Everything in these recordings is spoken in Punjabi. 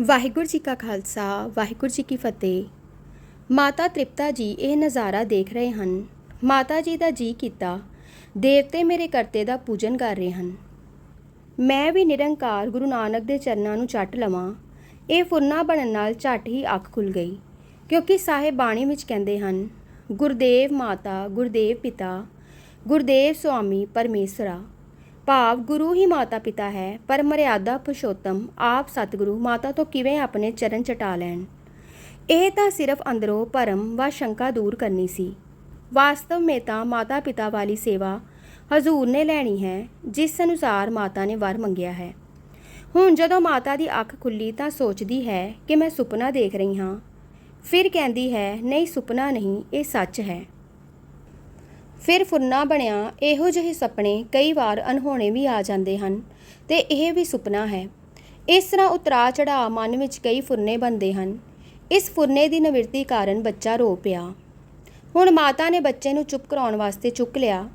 ਵਾਹਿਗੁਰੂ ਜੀ ਕਾ ਖਾਲਸਾ, ਵਾਹਿਗੁਰੂ ਜੀ ਕੀ ਫਤਿਹ। ਮਾਤਾ ਤ੍ਰਿਪਤਾ ਜੀ ਇਹ ਨਜ਼ਾਰਾ ਦੇਖ ਰਹੇ ਹਨ। ਮਾਤਾ ਜੀ ਦਾ ਜੀ ਕੀਤਾ, ਦੇਵਤੇ ਮੇਰੇ ਕਰਤੇ ਦਾ ਪੂਜਨ ਕਰ ਰਹੇ ਹਨ। ਮੈਂ ਵੀ ਨਿਰੰਕਾਰ ਗੁਰੂ ਨਾਨਕ ਦੇ ਚਰਨਾਂ ਨੂੰ ਚੱਟ ਲਵਾਂ। ਇਹ ਫੁਰਨਾ ਬਣਨ ਨਾਲ ਝੱਟ ਹੀ ਅੱਖ ਖੁੱਲ ਗਈ, ਕਿਉਂਕਿ ਸਾਹਿਬ ਬਾਣੀ ਵਿੱਚ ਕਹਿੰਦੇ ਹਨ, ਗੁਰਦੇਵ ਮਾਤਾ, ਗੁਰਦੇਵ ਪਿਤਾ, ਗੁਰਦੇਵ ਸੁਆਮੀ ਪਰਮੇਸ਼ਰਾ। ਭਾਵ ਗੁਰੂ ਹੀ ਮਾਤਾ ਪਿਤਾ ਹੈ, ਪਰ ਮਰਿਆਦਾ ਪੁਰਸ਼ੋਤਮ ਆਪ ਸਤਿਗੁਰੂ ਮਾਤਾ ਤੋਂ ਕਿਵੇਂ ਆਪਣੇ ਚਰਨ ਚਟਾ ਲੈਣ? ਇਹ ਤਾਂ ਸਿਰਫ ਅੰਦਰੋਂ ਭਰਮ ਵਾ ਸ਼ੰਕਾ ਦੂਰ ਕਰਨੀ ਸੀ। ਵਾਸਤਵ ਮੇਂ ਤਾਂ ਮਾਤਾ ਪਿਤਾ ਵਾਲੀ ਸੇਵਾ ਹਜ਼ੂਰ ਨੇ ਲੈਣੀ ਹੈ, ਜਿਸ ਅਨੁਸਾਰ ਮਾਤਾ ਨੇ ਵਰ ਮੰਗਿਆ ਹੈ। ਹੁਣ ਜਦੋਂ ਮਾਤਾ ਦੀ ਅੱਖ ਖੁੱਲੀ ਤਾਂ ਸੋਚਦੀ ਹੈ ਕਿ ਮੈਂ ਸੁਪਨਾ ਦੇਖ ਰਹੀ ਹਾਂ। ਫਿਰ ਕਹਿੰਦੀ ਹੈ, ਨਹੀਂ ਸੁਪਨਾ ਨਹੀਂ, ਇਹ ਸੱਚ ਹੈ। ਫਿਰ ਫੁਰਨਾ ਬਣਿਆ, ਇਹੋ ਜਿਹੇ ਸੁਪਨੇ ਕਈ ਵਾਰ ਅਣਹੋਣੇ ਵੀ ਆ ਜਾਂਦੇ ਹਨ ਤੇ ਇਹ ਵੀ ਸੁਪਨਾ ਹੈ। ਇਸ ਤਰ੍ਹਾਂ ਉਤਰਾ ਚੜਾ ਮਨ ਵਿੱਚ ਕਈ ਫੁਰਨੇ ਬਣਦੇ ਹਨ। ਇਸ ਫੁਰਨੇ ਦੀ ਨਿਵਰਤੀ ਕਾਰਨ ਬੱਚਾ ਰੋ ਪਿਆ। ਹੁਣ ਮਾਤਾ ਨੇ ਬੱਚੇ ਨੂੰ ਚੁੱਪ ਕਰਾਉਣ ਵਾਸਤੇ ਚੁੱਕ ਲਿਆ।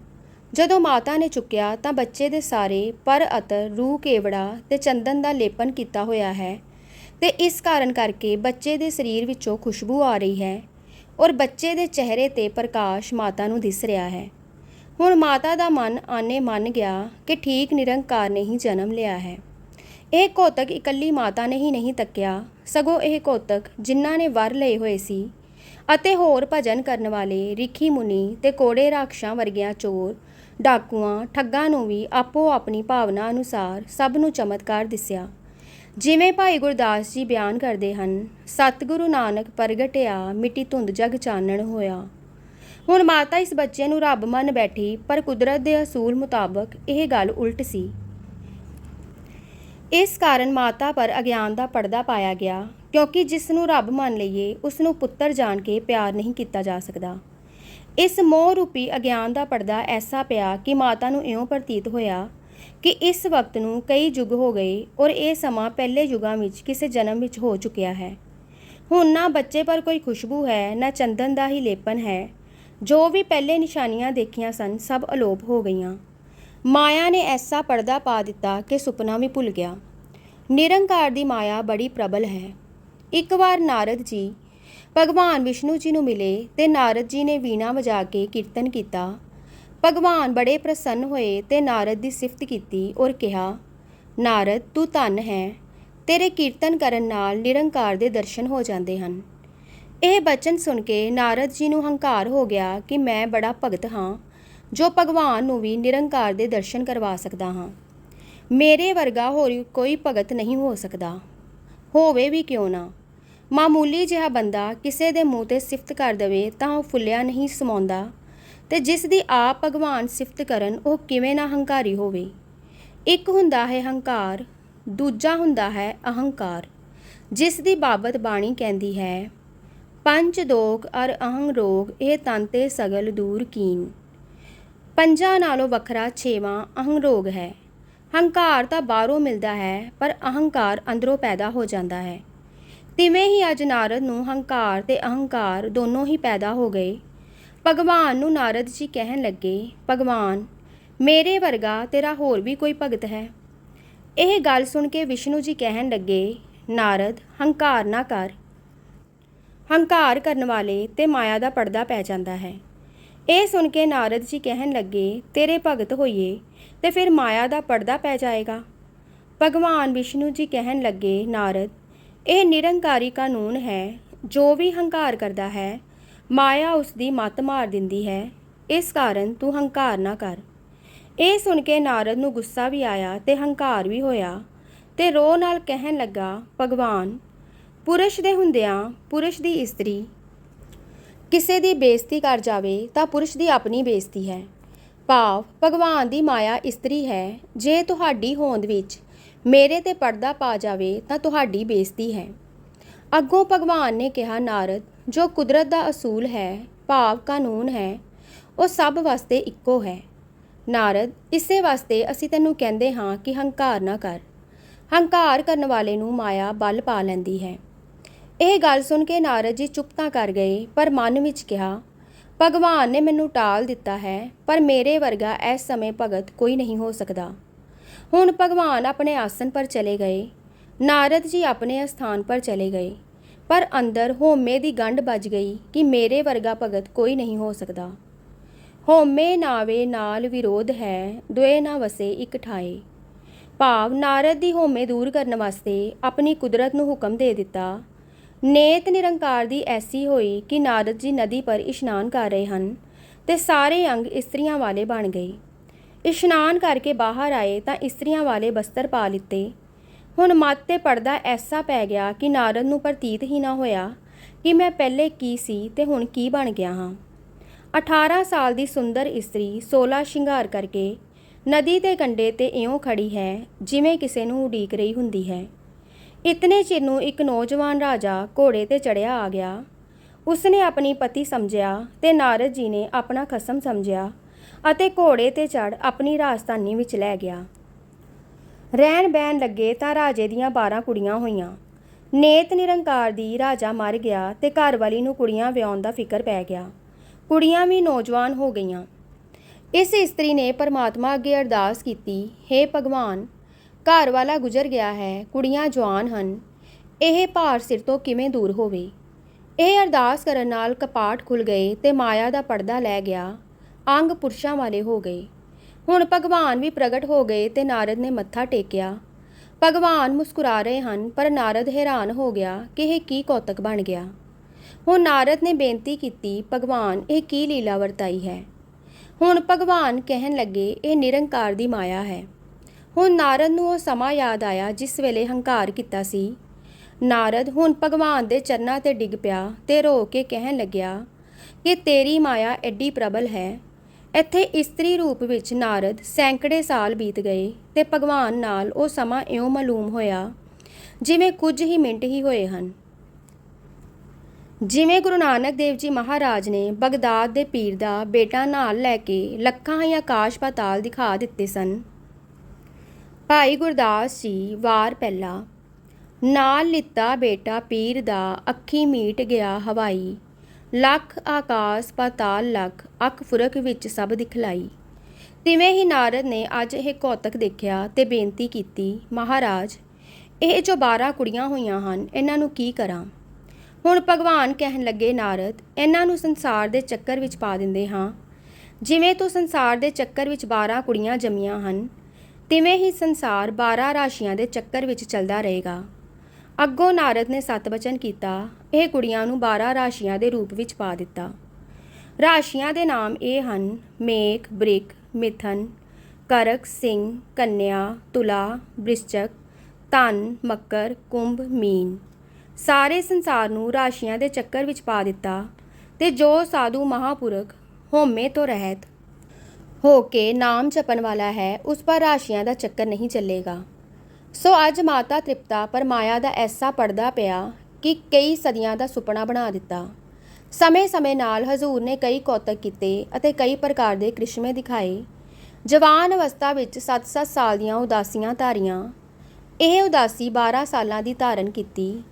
ਜਦੋਂ ਮਾਤਾ ਨੇ ਚੁੱਕਿਆ ਤਾਂ ਬੱਚੇ ਦੇ ਸਾਰੇ ਪਰ ਅਤਰ, ਰੂਹ ਕੇਵੜਾ ਤੇ ਚੰਦਨ ਦਾ ਲੇਪਨ ਕੀਤਾ ਹੋਇਆ ਹੈ ਤੇ ਇਸ ਕਾਰਨ ਕਰਕੇ ਬੱਚੇ ਦੇ ਸਰੀਰ ਵਿੱਚੋਂ ਖੁਸ਼ਬੂ ਆ ਰਹੀ ਹੈ ਔਰ ਬੱਚੇ ਦੇ ਚਿਹਰੇ ਤੇ ਪ੍ਰਕਾਸ਼ ਮਾਤਾ ਨੂੰ ਦਿਸ ਰਿਹਾ ਹੈ। ਹੁਣ ਮਾਤਾ ਦਾ ਮਨ ਆਨੇ ਮੰਨ ਗਿਆ ਕਿ ਠੀਕ ਨਿਰੰਕਾਰ ਨੇ ਹੀ ਜਨਮ ਲਿਆ ਹੈ। ਇਹ ਕੋਤਕ ਇਕੱਲੀ ਮਾਤਾ ਨੇ ਹੀ ਨਹੀਂ ਤੱਕਿਆ। ਸਗੋਂ ਇਹ ਕੋਤਕ ਜਿਨ੍ਹਾਂ ਨੇ ਵਰ ਲਏ ਹੋਏ ਸੀ ਅਤੇ ਹੋਰ ਭਜਨ ਕਰਨ ਵਾਲੇ ਰਿਖੀ ਮੁਨੀ ਤੇ ਕੋੜੇ ਰਾਖਸ਼ਾਂ ਵਰਗਿਆਂ ਚੋਰ, ਡਾਕੂਆਂ, ਠੱਗਾਂ ਨੂੰ ਵੀ ਆਪੋ ਆਪਣੀ ਭਾਵਨਾ ਅਨੁਸਾਰ ਸਭ ਨੂੰ ਚਮਤਕਾਰ ਦਿਸਿਆ। ਜਿਵੇਂ ਭਾਈ ਗੁਰਦਾਸ ਜੀ ਬਿਆਨ ਕਰਦੇ ਹਨ, ਸਤਿਗੁਰੂ ਨਾਨਕ ਪ੍ਰਗਟਿਆ, ਮਿੱਟੀ ਧੁੰਦ ਜਗ ਚਾਨਣ ਹੋਇਆ। ਹੁਣ ਮਾਤਾ ਇਸ ਬੱਚੇ ਨੂੰ ਰੱਬ ਮੰਨ ਬੈਠੀ, ਪਰ ਕੁਦਰਤ ਦੇ ਅਸੂਲ ਮੁਤਾਬਕ ਇਹ ਗੱਲ ਉਲਟ ਸੀ। ਇਸ ਕਾਰਨ ਮਾਤਾ ਪਰ ਅਗਿਆਨ ਦਾ ਪਰਦਾ ਪਾਇਆ ਗਿਆ, ਕਿਉਂਕਿ ਜਿਸ ਨੂੰ ਰੱਬ ਮੰਨ ਲਈਏ ਉਸ ਨੂੰ ਪੁੱਤਰ ਜਾਣ ਕੇ ਪਿਆਰ ਨਹੀਂ ਕੀਤਾ ਜਾ ਸਕਦਾ। ਇਸ ਮੋਹ ਰੂਪੀ ਅਗਿਆਨ ਦਾ ਪਰਦਾ ਐਸਾ ਪਿਆ ਕਿ ਮਾਤਾ ਨੂੰ ਇਉਂ ਪ੍ਰਤੀਤ ਹੋਇਆ ਕਿ ਇਸ ਵਕਤ ਨੂੰ ਕਈ ਯੁੱਗ ਹੋ ਗਏ ਔਰ ਇਹ ਸਮਾਂ ਪਹਿਲੇ ਯੁੱਗਾਂ ਵਿੱਚ ਕਿਸੇ ਜਨਮ ਵਿੱਚ ਹੋ ਚੁੱਕਿਆ ਹੈ। ਹੁਣ ਨਾ ਬੱਚੇ ਪਰ ਕੋਈ ਖੁਸ਼ਬੂ ਹੈ, ਨਾ ਚੰਦਨ ਦਾ ਹੀ ਲੇਪਨ ਹੈ। ਜੋ ਵੀ ਪਹਿਲੇ ਨਿਸ਼ਾਨੀਆਂ ਦੇਖੀਆਂ ਸਨ, ਸਭ ਅਲੋਪ ਹੋ ਗਈਆਂ। ਮਾਇਆ ਨੇ ਐਸਾ ਪਰਦਾ ਪਾ ਦਿੱਤਾ ਕਿ ਸੁਪਨਾ ਵੀ ਭੁੱਲ ਗਿਆ। ਨਿਰੰਕਾਰ ਦੀ ਮਾਇਆ ਬੜੀ ਪ੍ਰਬਲ ਹੈ। ਇੱਕ ਵਾਰ ਨਾਰਦ ਜੀ, ਭਗਵਾਨ ਵਿਸ਼ਨੂੰ ਜੀ ਨੂੰ ਮਿਲੇ ਤੇ ਨਾਰਦ ਜੀ ਨੇ ਵੀਣਾ ਵਜਾ ਕੇ ਕੀਰਤਨ ਕੀਤਾ। ਭਗਵਾਨ ਬੜੇ ਪ੍ਰਸੰਨ ਹੋਏ ਤੇ ਨਾਰਦ ਦੀ ਸਿਫਤ ਕੀਤੀ ਔਰ ਕਿਹਾ, ਨਾਰਦ, ਤੂੰ ਧਨ ਹੈ। ਤੇਰੇ ਕੀਰਤਨ ਕਰਨ ਨਾਲ ਨਿਰੰਕਾਰ ਦੇ ਦਰਸ਼ਨ ਹੋ ਜਾਂਦੇ ਹਨ। ਇਹ ਬਚਨ ਸੁਣ ਕੇ ਨਾਰਦ ਜੀ ਨੂੰ ਹੰਕਾਰ ਹੋ ਗਿਆ ਕਿ ਮੈਂ ਬੜਾ ਭਗਤ ਹਾਂ, ਜੋ ਭਗਵਾਨ ਨੂੰ ਵੀ ਨਿਰੰਕਾਰ ਦੇ ਦਰਸ਼ਨ ਕਰਵਾ ਸਕਦਾ ਹਾਂ। ਮੇਰੇ ਵਰਗਾ ਹੋਰ ਕੋਈ ਭਗਤ ਨਹੀਂ ਹੋ ਸਕਦਾ। ਹੋਵੇ ਵੀ ਕਿਉਂ ਨਾ। ਮਾਮੂਲੀ ਜਿਹਾ ਬੰਦਾ ਕਿਸੇ ਦੇ ਮੂੰਹ ਤੇ ਸਿਫਤ ਕਰ ਦਵੇ ਤਾਂ ਉਹ ਫੁੱਲਿਆ ਨਹੀਂ ਸਮਾਉਂਦਾ। ਤੇ ਜਿਸ ਦੀ ਆਪ ਭਗਵਾਨ ਸਿਫਤ ਕਰਨ, ਉਹ ਕਿਵੇਂ ਨਾ ਹੰਕਾਰੀ ਹੋਵੇ। ਇੱਕ ਹੁੰਦਾ ਹੈ ਹੰਕਾਰ, ਦੂਜਾ ਹੁੰਦਾ ਹੈ ਅਹੰਕਾਰ। ਜਿਸ ਦੀ ਬਾਬਤ ਬਾਣੀ ਕਹਿੰਦੀ ਹੈ, ਪੰਜ ਦੋਗ ਅਰ ਅਹੰ ਰੋਗ, ਇਹ ਤਨ ਤੇ ਸਗਲ ਦੂਰ ਕੀਨ। ਪੰਜਾਂ ਨਾਲੋਂ ਵੱਖਰਾ ਛੇਵਾਂ ਅਹੰ ਰੋਗ ਹੈ। ਹੰਕਾਰ ਤਾਂ ਬਾਹਰੋਂ ਮਿਲਦਾ ਹੈ, ਪਰ ਅਹੰਕਾਰ ਅੰਦਰੋਂ ਪੈਦਾ ਹੋ ਜਾਂਦਾ ਹੈ। ਤਿਵੇਂ ਹੀ ਅੱਜ ਨਾਰਦ ਨੂੰ ਹੰਕਾਰ ਤੇ ਅਹੰਕਾਰ ਦੋਨੋਂ ਹੀ ਪੈਦਾ ਹੋ ਗਏ। ਭਗਵਾਨ ਨੂੰ ਨਾਰਦ ਜੀ ਕਹਿਣ ਲੱਗੇ, ਭਗਵਾਨ, ਮੇਰੇ ਵਰਗਾ ਤੇਰਾ ਹੋਰ ਵੀ ਕੋਈ ਭਗਤ ਹੈ? ਇਹ ਗੱਲ ਸੁਣ ਕੇ ਵਿਸ਼ਨੂੰ ਜੀ ਕਹਿਣ ਲੱਗੇ, ਨਾਰਦ, ਹੰਕਾਰ ਨਾ ਕਰ। ਹੰਕਾਰ ਕਰਨ ਵਾਲੇ ਤੇ ਮਾਇਆ ਦਾ ਪਰਦਾ ਪੈ ਜਾਂਦਾ ਹੈ। ਇਹ ਸੁਣ ਕੇ ਨਾਰਦ ਜੀ ਕਹਿਣ ਲੱਗੇ, ਤੇਰੇ ਭਗਤ ਹੋਈਏ ਤੇ ਫਿਰ ਮਾਇਆ ਦਾ ਪਰਦਾ ਪੈ ਜਾਏਗਾ। ਭਗਵਾਨ ਵਿਸ਼ਨੂੰ ਜੀ ਕਹਿਣ ਲੱਗੇ, ਨਾਰਦ, ਇਹ ਨਿਰੰਕਾਰੀ ਕਾਨੂੰਨ ਹੈ, ਜੋ ਵੀ ਹੰਕਾਰ ਕਰਦਾ ਹੈ ਮਾਇਆ ਉਸ ਦੀ ਮੱਤ ਮਾਰ ਦਿੰਦੀ ਹੈ। ਇਸ ਕਾਰਨ ਤੂੰ ਹੰਕਾਰ ਨਾ ਕਰ। ਇਹ ਸੁਣ ਕੇ ਨਾਰਦ ਨੂੰ ਗੁੱਸਾ ਵੀ ਆਇਆ ਤੇ ਹੰਕਾਰ ਵੀ ਹੋਇਆ ਤੇ ਰੋ ਨਾਲ ਕਹਿਣ ਲੱਗਾ, ਭਗਵਾਨ, ਪੁਰਸ਼ ਦੇ ਹੁੰਦਿਆਂ ਪੁਰਸ਼ ਦੀ ਇਸਤਰੀ, ਕਿਸੇ ਦੀ ਬੇਇੱਜ਼ਤੀ ਕਰ ਜਾਵੇ ਤਾਂ ਪੁਰਸ਼ ਦੀ ਆਪਣੀ ਬੇਇੱਜ਼ਤੀ ਹੈ। ਭਾਵ ਭਗਵਾਨ ਦੀ ਮਾਇਆ ਇਸਤਰੀ ਹੈ। ਜੇ ਤੁਹਾਡੀ ਹੋਂਦ ਵਿੱਚ ਮੇਰੇ ਤੇ ਪਰਦਾ ਪਾ ਜਾਵੇ ਤਾਂ ਤੁਹਾਡੀ ਬੇਇੱਜ਼ਤੀ ਹੈ। ਅੱਗੋਂ ਭਗਵਾਨ ਨੇ ਕਿਹਾ, ਨਾਰਦ ਜੋ ਕੁਦਰਤ ਦਾ ਅਸੂਲ ਹੈ, ਭਾਵ ਕਾਨੂੰਨ ਹੈ, ਉਹ ਸਭ ਵਾਸਤੇ ਇੱਕੋ ਹੈ। ਨਾਰਦ, ਇਸੇ ਵਾਸਤੇ ਅਸੀਂ ਤੈਨੂੰ ਕਹਿੰਦੇ ਹਾਂ ਕਿ ਹੰਕਾਰ ਨਾ ਕਰ। ਹੰਕਾਰ ਕਰਨ ਵਾਲੇ ਨੂੰ ਮਾਇਆ ਬਲ ਪਾ ਲੈਂਦੀ ਹੈ। ਇਹ ਗੱਲ ਸੁਣ ਕੇ ਨਾਰਦ ਜੀ ਚੁੱਪ ਤਾਂ ਕਰ ਗਏ, ਪਰ ਮਨ ਵਿੱਚ ਕਿਹਾ, ਭਗਵਾਨ ਨੇ ਮੈਨੂੰ ਟਾਲ ਦਿੱਤਾ ਹੈ, ਪਰ ਮੇਰੇ ਵਰਗਾ ਇਸ ਸਮੇਂ ਭਗਤ ਕੋਈ ਨਹੀਂ ਹੋ ਸਕਦਾ। ਹੁਣ ਭਗਵਾਨ ਆਪਣੇ ਆਸਨ ਪਰ ਚਲੇ ਗਏ। ਨਾਰਦ ਜੀ ਆਪਣੇ ਸਥਾਨ ਪਰ ਚਲੇ ਗਏ। ਪਰ ਅੰਦਰ ਹੋਮੇ ਦੀ ਗੰਢ ਵੱਜ ਗਈ ਕਿ ਮੇਰੇ ਵਰਗਾ ਭਗਤ ਕੋਈ ਨਹੀਂ ਹੋ ਸਕਦਾ। ਹੋਮੇ ਨਾਵੇ ਨਾਲ ਵਿਰੋਧ ਹੈ, ਦੁਏ ਨਾ ਵਸੇ ਇੱਕ ਠਾਏ। ਭਾਵ ਨਾਰਦ ਦੀ ਹੋਮੇ ਦੂਰ ਕਰਨ ਵਾਸਤੇ ਆਪਣੀ ਕੁਦਰਤ ਨੂੰ ਹੁਕਮ ਦੇ ਦਿੱਤਾ। ਨੇਤ ਨਿਰੰਕਾਰ ਦੀ ਐਸੀ ਹੋਈ ਕਿ ਨਾਰਦ ਜੀ ਨਦੀ ਪਰ ਇਸ਼ਨਾਨ ਕਰ ਰਹੇ ਹਨ ਤੇ ਸਾਰੇ ਅੰਗ ਇਸਤਰੀਆਂ ਵਾਲੇ ਬਣ ਗਏ। ਇਸ਼ਨਾਨ ਕਰਕੇ ਬਾਹਰ ਆਏ ਤਾਂ ਇਸਤਰੀਆਂ ਵਾਲੇ ਬਸਤਰ ਪਾ ਲਿੱਤੇ। ਹੁਣ ਮੱਤ ਤੇ ਪਰਦਾ ਐਸਾ ਪੈ ਗਿਆ ਕਿ ਨਾਰਦ ਨੂੰ ਪ੍ਰਤੀਤ ਹੀ ਨਾ ਹੋਇਆ ਕਿ ਮੈਂ ਪਹਿਲੇ ਕੀ ਸੀ ਤੇ ਹੁਣ ਕੀ ਬਣ ਗਿਆ ਹਾਂ। 18 ਸਾਲ ਦੀ ਸੁੰਦਰ ਇਸਤਰੀ 16 ਸ਼ਿੰਗਾਰ ਕਰਕੇ ਨਦੀ ਦੇ ਕੰਢੇ ਤੇ ਇਉਂ ਖੜੀ ਹੈ ਜਿਵੇਂ ਕਿਸੇ ਨੂੰ ਉਡੀਕ ਰਹੀ ਹੁੰਦੀ ਹੈ। ਇਤਨੇ ਚਿਰ ਨੂੰ ਇੱਕ ਨੌਜਵਾਨ ਰਾਜਾ ਘੋੜੇ ਤੇ ਚੜਿਆ ਆ ਗਿਆ। ਉਸਨੇ ਆਪਣੀ ਪਤੀ ਸਮਝਿਆ ਤੇ ਨਾਰਦ ਜੀ ਨੇ ਆਪਣਾ ਖਸਮ ਸਮਝਿਆ ਅਤੇ ਘੋੜੇ ਤੇ ਚੜ ਆਪਣੀ ਰਾਜਧਾਨੀ ਵਿੱਚ ਲੈ ਗਿਆ। ਰਹਿਣ ਬਹਿਣ ਲੱਗੇ ਤਾਂ ਰਾਜੇ ਦੀਆਂ 12 ਕੁੜੀਆਂ ਹੋਈਆਂ। ਨੇਤ ਨਿਰੰਕਾਰ ਦੀ ਰਾਜਾ ਮਰ ਗਿਆ ਤੇ ਘਰ ਵਾਲੀ ਨੂੰ ਕੁੜੀਆਂ ਵਿਆਉਣ ਦਾ ਫਿਕਰ ਪੈ ਗਿਆ। ਕੁੜੀਆਂ ਵੀ ਨੌਜਵਾਨ ਹੋ ਗਈਆਂ। ਇਸ ਇਸਤਰੀ ਨੇ ਪਰਮਾਤਮਾ ਅੱਗੇ ਅਰਦਾਸ ਕੀਤੀ हे ਭਗਵਾਨ, ਘਰ ਵਾਲਾ ਗੁਜ਼ਰ ਗਿਆ ਹੈ, ਕੁੜੀਆਂ ਜਵਾਨ ਹਨ। ਇਹ ਭਾਰ ਸਿਰ ਤੋਂ ਕਿਵੇਂ ਦੂਰ ਹੋਵੇ? ਇਹ ਅਰਦਾਸ ਕਰਨ ਨਾਲ ਕਪਾਟ ਖੁੱਲ ਗਏ ਤੇ ਮਾਇਆ ਦਾ ਪਰਦਾ ਲੈ ਗਿਆ। ਅੰਗ ਪੁਰਸ਼ਾਂ ਵਾਲੇ ਹੋ ਗਏ। ਹੁਣ ਭਗਵਾਨ ਵੀ ਪ੍ਰਗਟ ਹੋ ਗਏ ਤੇ ਨਾਰਦ ਨੇ ਮੱਥਾ ਟੇਕਿਆ। ਭਗਵਾਨ ਮੁਸਕਰਾ ਰਹੇ ਹਨ, ਪਰ ਨਾਰਦ ਹੈਰਾਨ ਹੋ ਗਿਆ ਕਿ ਇਹ ਕੀ ਕੌਤਕ ਬਣ ਗਿਆ। ਹੁਣ ਨਾਰਦ ਨੇ ਬੇਨਤੀ ਕੀਤੀ, ਭਗਵਾਨ, ਇਹ ਕੀ ਲੀਲਾ ਵਰਤਾਈ ਹੈ? ਹੁਣ ਭਗਵਾਨ ਕਹਿਣ ਲੱਗੇ, ਇਹ ਨਿਰੰਕਾਰ ਦੀ ਮਾਇਆ ਹੈ। ਹੁਣ ਨਾਰਦ ਨੂੰ ਉਹ ਸਮਾਂ ਯਾਦ ਆਇਆ ਜਿਸ ਵੇਲੇ ਹੰਕਾਰ ਕੀਤਾ ਸੀ। ਨਾਰਦ ਹੁਣ ਭਗਵਾਨ ਦੇ ਚਰਨਾਂ ਤੇ ਡਿੱਗ ਪਿਆ ਤੇ ਰੋ ਕੇ ਕਹਿਣ ਲੱਗਿਆ ਕਿ ਤੇਰੀ ਮਾਇਆ ਐਡੀ ਪ੍ਰਬਲ ਹੈ ਇੱਥੇ ਇਸਤਰੀ ਰੂਪ ਵਿੱਚ ਨਾਰਦ ਸੈਂਕੜੇ ਸਾਲ ਬੀਤ ਗਏ ਤੇ ਭਗਵਾਨ ਨਾਲ ਉਹ ਸਮਾਂ ਇਉਂ ਮਾਲੂਮ ਹੋਇਆ ਜਿਵੇਂ ਕੁਝ ਹੀ ਮਿੰਟ ਹੀ ਹੋਏ ਹਨ। ਜਿਵੇਂ ਗੁਰੂ ਨਾਨਕ ਦੇਵ ਜੀ ਮਹਾਰਾਜ ਨੇ ਬਗਦਾਦ ਦੇ ਪੀਰ ਦਾ ਬੇਟਾ ਨਾਲ ਲੈ ਕੇ ਲੱਖਾਂ ਹੀ ਆਕਾਸ਼ ਪਾਤਾਲ ਦਿਖਾ ਦਿੱਤੇ ਸਨ। ਭਾਈ ਗੁਰਦਾਸ ਜੀ ਵਾਰ ਪਹਿਲਾ, ਨਾਲ ਲਿੱਤਾ ਬੇਟਾ ਪੀਰ ਦਾ, ਅੱਖੀ ਮੀਟ ਗਿਆ ਹਵਾਈ। ਲੱਖ ਆਕਾਸ ਪਾਤਾਲ ਲੱਖ ਅੱਖ ਫੁਰਕ ਵਿੱਚ ਸਭ ਦਿਖਲਾਈ। ਤਿਵੇਂ ਹੀ ਨਾਰਦ ਨੇ ਅੱਜ ਇਹ ਕੌਤਕ ਦੇਖਿਆ ਤੇ ਬੇਨਤੀ ਕੀਤੀ, ਮਹਾਰਾਜ, ਇਹ ਜੋ 12 ਕੁੜੀਆਂ ਹੋਈਆਂ ਹਨ, ਇਹਨਾਂ ਨੂੰ ਕੀ ਕਰਾਂ? ਹੁਣ ਭਗਵਾਨ ਕਹਿਣ ਲੱਗੇ, ਨਾਰਦ, ਇਹਨਾਂ ਨੂੰ ਸੰਸਾਰ ਦੇ ਚੱਕਰ ਵਿੱਚ ਪਾ ਦਿੰਦੇ ਹਾਂ। ਜਿਵੇਂ ਤੂੰ ਸੰਸਾਰ ਦੇ ਚੱਕਰ ਵਿੱਚ 12 ਕੁੜੀਆਂ ਜੰਮੀਆਂ ਹਨ, ਤਿਵੇਂ ਹੀ ਸੰਸਾਰ 12 ਰਾਸ਼ੀਆਂ ਦੇ ਚੱਕਰ ਵਿੱਚ ਚੱਲਦਾ ਰਹੇਗਾ। ਅੱਗੋਂ ਨਾਰਦ ਨੇ ਸਤ ਕੀਤਾ, ਇਹ ਕੁੜੀਆਂ ਨੂੰ 12 ਰਾਸ਼ੀਆਂ ਦੇ ਰੂਪ ਵਿੱਚ ਪਾ ਦਿੱਤਾ। ਰਾਸ਼ੀਆਂ ਦੇ ਨਾਮ ਇਹ ਹਨ ਮੇਖ ਬ੍ਰਿਕ, ਮਿਥਨ, ਕਰਕ, ਸਿੰਘ, ਕੰਨਿਆ, ਤੁਲਾ, ਬ੍ਰਿਸ਼ਚਕ, ਧਨ, ਮੱਕਰ, ਕੁੰਭ, ਮੀਨ। ਸਾਰੇ ਸੰਸਾਰ ਨੂੰ ਰਾਸ਼ੀਆਂ ਦੇ ਚੱਕਰ ਵਿੱਚ ਪਾ ਦਿੱਤਾ ਤੇ ਜੋ ਸਾਧੂ ਮਹਾਪੁਰਖ ਹੋਮੇ ਤੋਂ ਰਹਿਤ ਹੋ ਕੇ ਨਾਮ ਜਪਣ ਵਾਲਾ ਹੈ, ਉਸ ਪਰ ਰਾਸ਼ੀਆਂ ਦਾ ਚੱਕਰ ਨਹੀਂ ਚੱਲੇਗਾ। ਸੋ ਅੱਜ ਮਾਤਾ ਤ੍ਰਿਪਤਾ ਪਰਮਾਇਆ ਦਾ ਐਸਾ ਪਰਦਾ ਪਿਆ ਕਿ ਕਈ ਸਦੀਆਂ ਦਾ ਸੁਪਨਾ ਬਣਾ ਦਿੱਤਾ। ਸਮੇਂ-ਸਮੇਂ ਨਾਲ ਹਜ਼ੂਰ ਨੇ ਕਈ ਕੌਤਕ ਕੀਤੇ ਅਤੇ ਕਈ ਪ੍ਰਕਾਰ ਦੇ ਕ੍ਰਿਸ਼ਮੇ ਦਿਖਾਏ। ਜਵਾਨ ਅਵਸਥਾ ਵਿੱਚ 7-7 ਸਾਲ ਦੀਆਂ ਉਦਾਸੀਆਂ ਧਾਰੀਆਂ। ਇਹ ਉਦਾਸੀ 12 ਸਾਲਾਂ ਦੀ ਧਾਰਨ ਕੀਤੀ,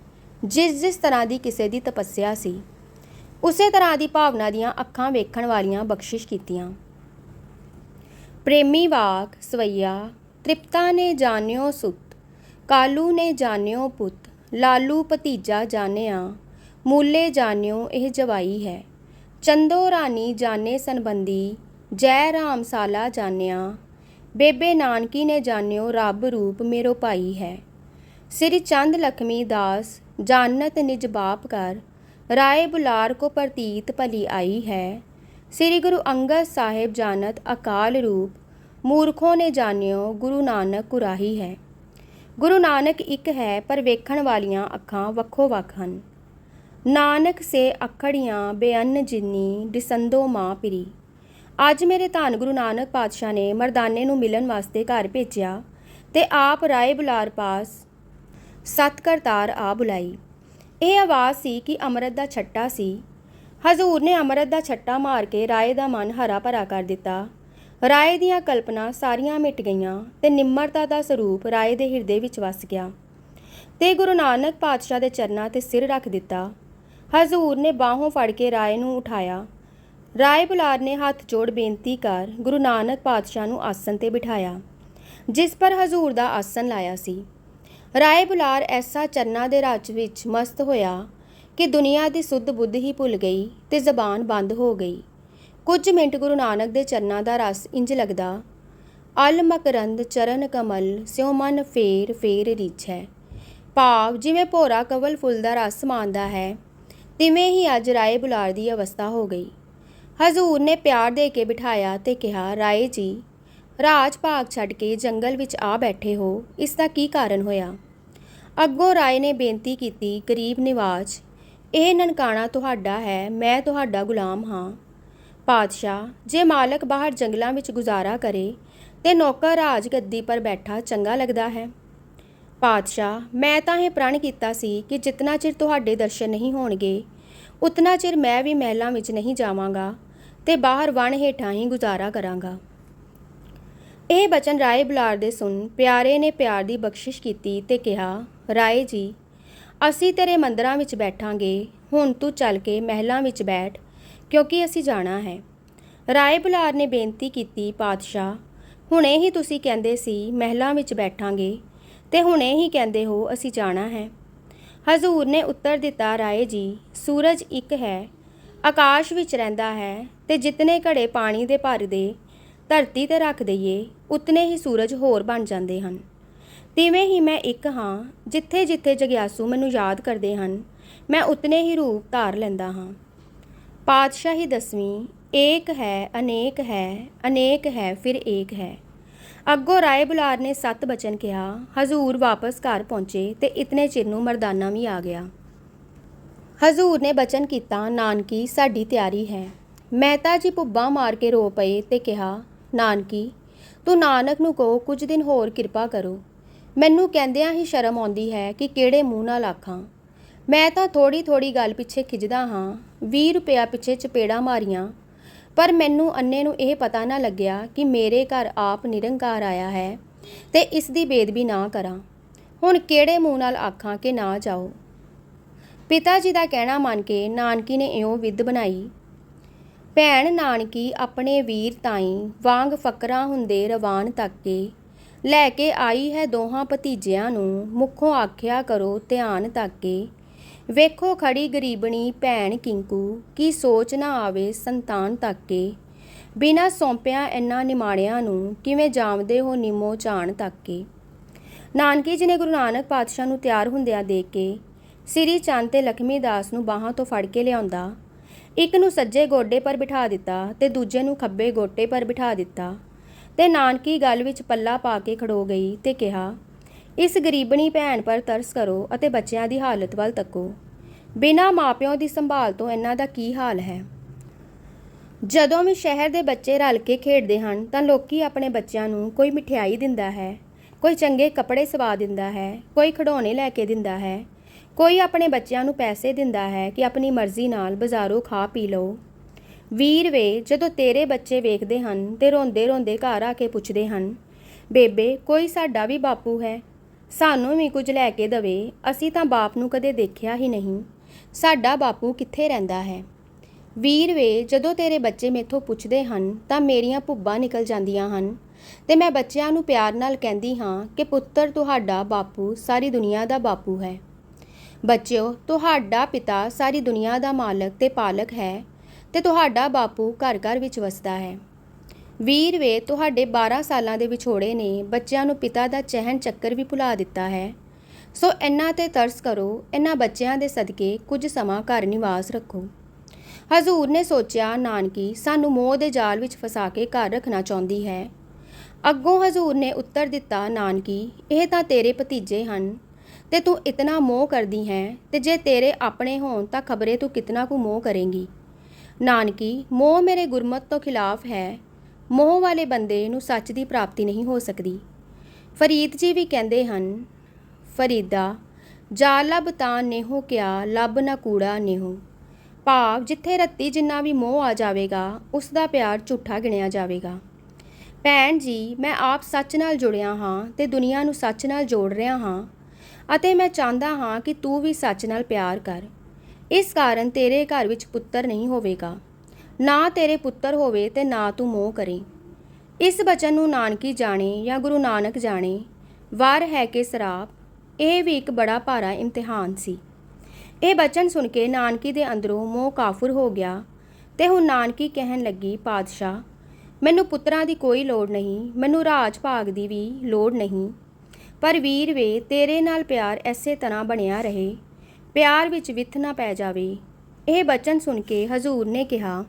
ਜਿਸ ਜਿਸ ਤਰ੍ਹਾਂ ਦੀ ਕਿਸੇ ਦੀ ਤਪੱਸਿਆ ਸੀ। ਉਸੇ ਤਰ੍ਹਾਂ ਦੀ ਭਾਵਨਾ ਦੀਆਂ ਅੱਖਾਂ ਵੇਖਣ ਵਾਲੀਆਂ ਬਖਸ਼ਿਸ਼ ਕੀਤੀਆਂ। ਪ੍ਰੇਮੀ ਵਾਕ, ਸਵਈਆ, ਤ੍ਰਿਪਤਾ ਨੇ ਜਾਣਿਓ ਸੁਤ ਕਾਲੂ ਨੇ ਜਾਣਿਓ ਪੁੱਤ, ਲਾਲੂ ਭਤੀਜਾ ਜਾਣਿਆ, ਮੂਲੇ ਜਾਣਿਓ ਇਹ ਜਵਾਈ ਹੈ। ਚੰਦੋ ਰਾਣੀ ਜਾਣੇ ਸੰਬੰਧੀ ਜੈ ਰਾਮ ਸਾਲਾ ਜਾਣਿਆ, ਬੇਬੇ ਨਾਨਕੀ ਨੇ ਜਾਣਿਓ ਰੱਬ ਰੂਪ ਮੇਰੋ ਭਾਈ ਹੈ। ਸ੍ਰੀ ਚੰਦ ਲਖਮੀ ਦਾਸ ਜਾਨਤ ਨਿਜ ਬਾਪ ਕਰ ਰਾਏ ਬੁਲਾਰ ਕੋ ਪ੍ਰਤੀਤ ਭਲੀ ਆਈ ਹੈ। ਸ੍ਰੀ ਗੁਰੂ ਅੰਗਦ ਸਾਹਿਬ ਜਾਨਤ ਅਕਾਲ ਰੂਪ, ਮੂਰਖੋ ਨੇ ਜਾਣਿਓ ਗੁਰੂ ਨਾਨਕ ਕੁਰਾਹੀ ਹੈ। ਗੁਰੂ ਨਾਨਕ ਇੱਕ ਹੈ, ਪਰ ਵੇਖਣ ਵਾਲੀਆਂ ਅੱਖਾਂ ਵੱਖੋ ਵੱਖ ਹਨ। ਨਾਨਕ ਸੇ ਅਖੜੀਆਂ ਬੇਅੰਨ ਜਿੰਨੀ ਦਿਸੰਦੋ ਮਾਂ ਪਿਰੀ। ਅੱਜ ਮੇਰੇ ਧੰਨ ਗੁਰੂ ਨਾਨਕ ਪਾਤਸ਼ਾਹ ਨੇ ਮਰਦਾਨੇ ਨੂੰ ਮਿਲਣ ਵਾਸਤੇ ਘਰ ਭੇਜਿਆ ਤੇ ਆਪ ਰਾਏ ਬੁਲਾਰ ਪਾਸ ਸਤ ਕਰਤਾਰ ਆ ਬੁਲਾਈ। ਇਹ ਆਵਾਜ਼ ਸੀ ਕਿ ਅੰਮ੍ਰਿਤ ਦਾ ਛੱਟਾ ਸੀ। ਹਜ਼ੂਰ ਨੇ ਅੰਮ੍ਰਿਤ ਦਾ ਛੱਟਾ ਮਾਰ ਕੇ ਰਾਏ ਦਾ ਮਨ ਹਰਾ ਭਰਾ ਕਰ ਦਿੱਤਾ। ਰਾਏ ਦੀਆਂ ਕਲਪਨਾ ਸਾਰੀਆਂ ਮਿਟ ਗਈਆਂ ਤੇ ਨਿਮਰਤਾ ਦਾ ਸਰੂਪ ਰਾਏ ਦੇ ਹਿਰਦੇ ਵਿੱਚ ਵਸ ਗਿਆ। ਤੇ ਗੁਰੂ ਨਾਨਕ ਪਾਤਸ਼ਾਹ ਦੇ ਚਰਨਾਂ ਤੇ ਸਿਰ ਰੱਖ ਦਿੱਤਾ। ਹਜ਼ੂਰ ਨੇ ਬਾਹੋਂ ਫੜ ਕੇ ਰਾਏ ਨੂੰ ਉਠਾਇਆ। ਰਾਏ ਬੁਲਾਰ ਨੇ ਹੱਥ ਜੋੜ ਬੇਨਤੀ ਕਰ ਗੁਰੂ ਨਾਨਕ ਪਾਤਸ਼ਾਹ ਨੂੰ ਆਸਨ ਤੇ ਬਿਠਾਇਆ, ਜਿਸ ਪਰ ਹਜ਼ੂਰ ਦਾ ਆਸਨ ਲਾਇਆ ਸੀ। ਰਾਏ ਬੁਲਾਰ ਐਸਾ ਚਰਨਾਂ ਦੇ ਰਚ ਵਿੱਚ ਮਸਤ ਹੋਇਆ ਕਿ ਦੁਨੀਆ ਦੀ ਸੁੱਧ ਬੁੱਧ ਹੀ ਭੁੱਲ ਗਈ ਤੇ ਜ਼ਬਾਨ ਬੰਦ ਹੋ ਗਈ। ਕੁਝ ਮਿੰਟ ਗੁਰੂ ਨਾਨਕ ਦੇ ਚਰਨਾਂ ਦਾ ਰਸ ਇੰਜ ਲੱਗਦਾ, ਅਲ ਮਕਰੰਦ ਚਰਨ ਕਮਲ ਸਿਉ ਮਨ ਫੇਰ ਫੇਰ ਰੀਛੈ। ਭਾਵ ਜਿਵੇਂ ਭੋਰਾ ਕਵਲ ਫੁੱਲ ਦਾ ਰਸ ਮਾਂਦਾ ਹੈ, ਤਿਵੇਂ ਹੀ ਅੱਜ ਰਾਏ ਬੁਲਾਰ ਦੀ ਅਵਸਥਾ ਹੋ ਗਈ। ਹਜ਼ੂਰ ਨੇ ਪਿਆਰ ਦੇ ਕੇ ਬਿਠਾਇਆ ਤੇ ਕਿਹਾ, ਰਾਏ ਜੀ, ਰਾਜ ਭਾਗ ਛੱਡ ਕੇ ਜੰਗਲ ਵਿੱਚ ਆ ਬੈਠੇ ਹੋ, ਇਸ ਦਾ ਕੀ ਕਾਰਨ ਹੋਇਆ? ਅੱਗੋਂ ਰਾਏ ਨੇ ਬੇਨਤੀ ਕੀਤੀ, ਗਰੀਬ ਨਿਵਾਜ, ਇਹ ਨਨਕਾਣਾ ਤੁਹਾਡਾ ਹੈ, ਮੈਂ ਤੁਹਾਡਾ ਗੁਲਾਮ ਹਾਂ। ਪਾਤਸ਼ਾਹ, ਜੇ ਮਾਲਕ ਬਾਹਰ ਜੰਗਲਾਂ ਵਿੱਚ ਗੁਜ਼ਾਰਾ ਕਰੇ, ਤੇ ਨੌਕਰ ਰਾਜ ਗੱਦੀ ਪਰ ਬੈਠਾ ਚੰਗਾ ਲੱਗਦਾ ਹੈ। ਪਾਤਸ਼ਾਹ, ਮੈਂ ਤਾਂ ਇਹ ਪ੍ਰਣ ਕੀਤਾ ਸੀ ਕਿ ਜਿਤਨਾ ਚਿਰ ਤੁਹਾਡੇ ਦਰਸ਼ਨ ਨਹੀਂ ਹੋਣਗੇ, ਉਤਨਾ ਚਿਰ ਮੈਂ ਵੀ ਮਹਿਲਾਂ ਵਿੱਚ ਨਹੀਂ ਜਾਵਾਂਗਾ, ਤੇ ਬਾਹਰ ਵਣ ਹੇਠਾਂ ਹੀ ਗੁਜ਼ਾਰਾ ਕਰਾਂਗਾ। ਇਹ ਬਚਨ ਰਾਏ ਬੁਲਾਰ ਦੇ ਸੁਣ ਪਿਆਰੇ ਨੇ ਪਿਆਰ ਦੀ ਬਖਸ਼ਿਸ਼ ਕੀਤੀ ਤੇ ਕਿਹਾ, ਰਾਏ ਜੀ, ਅਸੀਂ ਤੇਰੇ ਮੰਦਰਾਂ ਵਿੱਚ ਬੈਠਾਂਗੇ, ਹੁਣ ਤੂੰ ਚੱਲ ਕੇ ਮਹਿਲਾਂ ਵਿੱਚ ਬੈਠ ਕਿਉਂਕਿ ਅਸੀਂ ਜਾਣਾ ਹੈ। ਰਾਏ ਬੁਲਾਰ ਨੇ ਬੇਨਤੀ ਕੀਤੀ, ਪਾਤਸ਼ਾਹ, ਹੁਣੇ ਹੀ ਤੁਸੀਂ ਕਹਿੰਦੇ ਸੀ ਮਹਿਲਾਂ ਵਿੱਚ ਬੈਠਾਂਗੇ ਤੇ ਹੁਣੇ ਹੀ ਕਹਿੰਦੇ ਹੋ ਅਸੀਂ ਜਾਣਾ ਹੈ। ਹਜ਼ੂਰ ਨੇ ਉੱਤਰ ਦਿੱਤਾ, ਰਾਏ ਜੀ, ਸੂਰਜ ਇੱਕ ਹੈ, ਆਕਾਸ਼ ਵਿੱਚ ਰਹਿੰਦਾ ਹੈ ਤੇ ਜਿਤਨੇ ਘੜੇ ਪਾਣੀ ਦੇ ਭਰ ਦੇ, ਧਰਤੀ ਤੇ ਰੱਖ ਦਈਏ, ਉਤਨੇ ਹੀ ਸੂਰਜ ਹੋਰ ਬਣ ਜਾਂਦੇ ਹਨ। ਤਿਵੇਂ ਹੀ ਮੈਂ ਇੱਕ ਹਾਂ ਜਿੱਥੇ ਜਿੱਥੇ ਜਗਿਆਸੂ ਮੈਨੂੰ ਯਾਦ ਕਰਦੇ ਹਨ, ਮੈਂ ਉਤਨੇ ਹੀ ਰੂਪ ਧਾਰ ਲੈਂਦਾ ਹਾਂ। ਪਾਤਸ਼ਾਹੀ ਦਸਵੀਂ, ਏਕ ਹੈ, ਅਨੇਕ ਹੈ ਅਨੇਕ ਹੈ, ਫਿਰ ਏਕ ਹੈ। ਅੱਗੋਂ ਰਾਏ ਬੁਲਾਰ ਨੇ ਸੱਤ ਬਚਨ ਕਿਹਾ, ਹਜ਼ੂਰ ਵਾਪਸ ਘਰ ਪਹੁੰਚੇ ਤੇ ਇਤਨੇ ਚਿਰ ਨੂੰ ਮਰਦਾਨਾ ਵੀ ਆ ਗਿਆ। ਹਜ਼ੂਰ ਨੇ ਬਚਨ ਕੀਤਾ, ਨਾਨਕੀ, ਸਾਡੀ ਤਿਆਰੀ ਹੈ। ਮਹਿਤਾ ਜੀ ਪੁੱਬਾ ਮਾਰ ਕੇ ਰੋ ਪਏ ਤੇ ਕਿਹਾ, ਨਾਨਕੀ, ਤੂੰ ਨਾਨਕ ਨੂੰ ਕਹੋ, ਕੁਝ ਦਿਨ ਹੋਰ ਕਿਰਪਾ ਕਰੋ। ਮੈਨੂੰ ਕਹਿੰਦਿਆਂ ਹੀ ਸ਼ਰਮ ਆਉਂਦੀ ਹੈ ਕਿ ਕਿਹੜੇ ਮੂੰਹ ਨਾਲ ਆਖਾਂ। ਮੈਂ ਤਾਂ ਥੋੜੀ ਥੋੜੀ ਗੱਲ ਪਿੱਛੇ ਖਿਜਦਾ ਹਾਂ 20 ਰੁਪਇਆ ਪਿੱਛੇ ਚਪੇੜਾ ਮਾਰੀਆਂ। ਪਰ ਮੈਨੂੰ ਅੰਨੇ ਨੂੰ ਇਹ ਪਤਾ ਨਾ ਲੱਗਿਆ ਕਿ ਮੇਰੇ ਘਰ ਆਪ ਨਿਰੰਕਾਰ ਆਇਆ ਹੈ ਤੇ ਇਸ ਦੀ ਬੇਦਬੀ ਨਾ ਕਰਾਂ। ਹੁਣ ਕਿਹੜੇ ਮੂੰਹ ਨਾਲ ਆਖਾਂ ਕਿ ਨਾ ਜਾਓ? ਪਿਤਾ ਜੀ ਦਾ ਕਹਿਣਾ ਮੰਨ ਕੇ ਨਾਨਕੀ ਨੇ ਇਉਂ ਵਿਦ ਬਣਾਈ। ਭੈਣ ਨਾਨਕੀ ਆਪਣੇ ਵੀਰ ਤਾਈ ਵਾਂਗ ਫਕਰਾਂ ਹੁੰਦੇ ਰਵਾਨ ਤੱਕ ਕੇ ਲੈ ਕੇ ਆਈ ਹੈ ਦੋਹਾਂ ਭਤੀਜਿਆਂ ਨੂੰ ਮੁੱਖੋਂ ਆਖਿਆ ਕਰੋ ਧਿਆਨ ਤੱਕ ਕੇ। ਵੇਖੋ ਖੜੀ ਗਰੀਬਣੀ ਭੈਣ ਕਿੰਕੂ, ਕੀ ਸੋਚ ਨਾ ਆਵੇ ਸੰਤਾਨ ਤੱਕ ਕੇ ਬਿਨਾ ਸੌਂਪਿਆਂ ਇੰਨਾ ਨਿਮਾਣਿਆਂ ਨੂੰ ਕਿਵੇਂ ਜਾਮਦੇ ਹੋ ਨਿਮੋ ਚਾਣ ਤੱਕ ਕੇ ਨਾਨਕੀ ਜੀ ਨੇ ਗੁਰੂ ਨਾਨਕ ਪਾਤਸ਼ਾਹ ਨੂੰ ਤਿਆਰ ਹੁੰਦਿਆਂ ਦੇਖ ਕੇ ਸ੍ਰੀ ਚੰਦ ਤੇ ਲਖਮੀ ਦਾਸ ਨੂੰ ਬਾਹਾਂ ਤੋਂ ਫੜ ਕੇ ਲਿਆਉਂਦਾ। ਇੱਕ ਨੂੰ ਸੱਜੇ ਗੋਡੇ ਪਰ ਬਿਠਾ ਦਿੱਤਾ ਤੇ ਦੂਜੇ ਨੂੰ ਖੱਬੇ ਗੋਟੇ ਪਰ ਬਿਠਾ ਦਿੱਤਾ। ਤੇ ਨਾਨਕੀ ਗੱਲ ਵਿੱਚ ਪੱਲਾ ਪਾ ਕੇ ਖੜੋ ਗਈ ਤੇ ਕਿਹਾ ਇਸ ਗਰੀਬਣੀ ਭੈਣ ਪਰ ਤਰਸ ਕਰੋ ਅਤੇ ਬੱਚਿਆਂ ਦੀ ਹਾਲਤ ਵੱਲ ਤੱਕੋ। ਬਿਨਾਂ ਮਾਪਿਆਂ ਦੀ ਸੰਭਾਲ ਤੋਂ ਇਹਨਾਂ ਦਾ ਕੀ ਹਾਲ ਹੈ? ਜਦੋਂ ਵੀ ਸ਼ਹਿਰ ਦੇ ਬੱਚੇ ਰਲ ਕੇ ਖੇਡਦੇ ਹਨ, ਤਾਂ ਲੋਕੀ ਆਪਣੇ ਬੱਚਿਆਂ ਨੂੰ ਕੋਈ ਮਠਿਆਈ ਦਿੰਦਾ ਹੈ, ਕੋਈ ਚੰਗੇ ਕੱਪੜੇ ਸਵਾ ਦਿੰਦਾ ਹੈ, ਕੋਈ ਖਿਡੌਣੇ ਲੈ ਕੇ ਦਿੰਦਾ ਹੈ, ਕੋਈ ਆਪਣੇ ਬੱਚਿਆਂ ਨੂੰ ਪੈਸੇ ਦਿੰਦਾ ਹੈ ਕਿ ਆਪਣੀ ਮਰਜ਼ੀ ਨਾਲ ਬਾਜ਼ਾਰੋਂ ਖਾ ਪੀ ਲਓ। ਵੀਰ ਵੇ, ਜਦੋਂ ਤੇਰੇ ਬੱਚੇ ਵੇਖਦੇ ਹਨ ਤੇ ਰੋਂਦੇ ਰੋਂਦੇ ਘਰ ਆ ਕੇ ਪੁੱਛਦੇ ਹਨ, ਬੇਬੇ, ਕੋਈ ਸਾਡਾ ਵੀ ਬਾਪੂ ਹੈ? ਸਾਨੂੰ ਵੀ ਕੁਝ ਲੈ ਕੇ ਦਵੇ, ਅਸੀਂ ਤਾਂ ਬਾਪ ਨੂੰ ਕਦੇ ਦੇਖਿਆ ਹੀ ਨਹੀਂ। ਸਾਡਾ ਬਾਪੂ ਕਿੱਥੇ ਰਹਿੰਦਾ ਹੈ? ਵੀਰ ਵੇ, ਜਦੋਂ ਤੇਰੇ ਬੱਚੇ ਮੇਥੋਂ ਪੁੱਛਦੇ ਹਨ, ਤਾਂ ਮੇਰੀਆਂ ਭੁੱਬਾਂ ਨਿਕਲ ਜਾਂਦੀਆਂ ਹਨ। ਤੇ ਮੈਂ ਬੱਚਿਆਂ ਨੂੰ ਪਿਆਰ ਨਾਲ ਕਹਿੰਦੀ ਹਾਂ ਕਿ ਪੁੱਤਰ, ਤੁਹਾਡਾ ਬਾਪੂ ਸਾਰੀ ਦੁਨੀਆ ਦਾ ਬਾਪੂ ਹੈ। ਬੱਚਿਓ, ਤੁਹਾਡਾ ਪਿਤਾ ਸਾਰੀ ਦੁਨੀਆ ਦਾ ਮਾਲਕ ਤੇ ਪਾਲਕ ਹੈ ਤੇ ਤੁਹਾਡਾ ਬਾਪੂ ਘਰ ਘਰ ਵਿੱਚ ਵਸਦਾ ਹੈ। ਵੀਰ ਵੇ ਤੁਹਾਡੇ 12 ਸਾਲਾਂ ਦੇ ਵਿਛੋੜੇ ਨੇ, ਬੱਚਿਆਂ ਨੂੰ ਪਿਤਾ ਦਾ ਚਹਿਣ ਚੱਕਰ ਵੀ ਭੁਲਾ ਦਿੱਤਾ ਹੈ। ਸੋ ਇਹਨਾਂ ਤੇ ਤਰਸ ਕਰੋ ਇਹਨਾਂ ਬੱਚਿਆਂ ਦੇ ਸਦਕੇ ਕੁਝ ਸਮਾਂ ਘਰ ਨਿਵਾਸ ਰੱਖੋ। ਹਜ਼ੂਰ ਨੇ ਸੋਚਿਆ, ਨਾਨਕੀ, ਸਾਨੂੰ ਮੋਹ ਦੇ ਜਾਲ ਵਿੱਚ ਫਸਾ ਕੇ ਘਰ ਰੱਖਣਾ ਚਾਹੁੰਦੀ ਹੈ। ਅੱਗੋਂ ਹਜ਼ੂਰ ਨੇ ਉੱਤਰ ਦਿੱਤਾ, ਨਾਨਕੀ, ਇਹ ਤਾਂ ਤੇਰੇ ਭਤੀਜੇ ਹਨ, ਤੇ ਤੂੰ ਇਤਨਾ ਮੋਹ ਕਰਦੀ ਹੈ, ਤੇ ਜੇ ਤੇਰੇ ਆਪਣੇ ਹੋਣ ਤਾਂ ਖਬਰੇ ਤੂੰ ਕਿਤਨਾ ਕੁ ਮੋਹ ਕਰੇਂਗੀ। ਨਾਨਕੀ, ਮੋਹ ਮੇਰੇ ਗੁਰਮਤ ਤੋਂ ਖਿਲਾਫ ਹੈ ਮੋਹ ਵਾਲੇ ਬੰਦੇ ਨੂੰ ਸੱਚ ਦੀ ਪ੍ਰਾਪਤੀ ਨਹੀਂ ਹੋ ਸਕਦੀ। ਫਰੀਦ ਜੀ ਵੀ ਕਹਿੰਦੇ ਹਨ, ਫਰੀਦਾ, ਜਾ ਲੱਭ ਤਾਂ ਨੇਹੋ ਕਿਆ ਲੱਭ ਨਾ ਕੂੜਾ ਨੇਹੋ। ਭਾਵ ਜਿੱਥੇ ਰੱਤੀ ਜਿੰਨਾ ਵੀ ਮੋਹ ਆ ਜਾਵੇਗਾ, ਉਸ ਦਾ ਪਿਆਰ ਝੂਠਾ ਗਿਣਿਆ ਜਾਵੇਗਾ। ਭੈਣ ਜੀ, ਮੈਂ ਆਪ ਸੱਚ ਨਾਲ ਜੁੜਿਆ ਹਾਂ ਤੇ ਦੁਨੀਆ ਨੂੰ ਸੱਚ ਨਾਲ ਜੋੜ ਰਿਹਾ ਹਾਂ ਅਤੇ ਮੈਂ ਚਾਹੁੰਦਾ ਹਾਂ ਕਿ ਤੂੰ ਵੀ ਸੱਚ ਨਾਲ ਪਿਆਰ ਕਰ। ਇਸ ਕਾਰਨ ਤੇਰੇ ਘਰ ਵਿੱਚ ਪੁੱਤਰ ਨਹੀਂ ਹੋਵੇਗਾ। ਨਾ ਤੇਰੇ ਪੁੱਤਰ ਹੋਵੇ ਤੇ ਨਾ ਤੂੰ ਮੋਹ ਕਰੇ। ਇਸ ਬਚਨ ਨੂੰ ਨਾਨਕੀ ਜਾਣੇ ਜਾਂ ਗੁਰੂ ਨਾਨਕ ਜਾਣੇ। ਵਾਰ ਹੈ ਕਿ ਸਰਾਪ, ਇਹ ਵੀ ਇੱਕ ਬੜਾ ਭਾਰਾ ਇਮਤਿਹਾਨ ਸੀ। ਇਹ ਬਚਨ ਸੁਣ ਕੇ ਨਾਨਕੀ ਦੇ ਅੰਦਰੋਂ ਮੋਹ ਕਾਫੁਰ ਹੋ ਗਿਆ ਤੇ ਹੁਣ ਨਾਨਕੀ ਕਹਿਣ ਲੱਗੀ, ਪਾਤਸ਼ਾਹ, ਮੈਨੂੰ ਪੁੱਤਰਾਂ ਦੀ ਕੋਈ ਲੋੜ ਨਹੀਂ, ਮੈਨੂੰ ਰਾਜ ਭਾਗ ਦੀ ਵੀ ਲੋੜ ਨਹੀਂ। ਪਰ ਵੀਰ ਵੇ, ਤੇਰੇ ਨਾਲ ਪਿਆਰ ਐਸੇ ਤਰ੍ਹਾਂ ਬਣਿਆ ਰਹੇ। ਪਿਆਰ ਵਿੱਚ ਵਿਥ ਨਾ ਪੈ ਜਾਵੇ। ਇਹ ਬਚਨ ਸੁਣ ਕੇ ਹਜ਼ੂਰ ਨੇ ਕਿਹਾ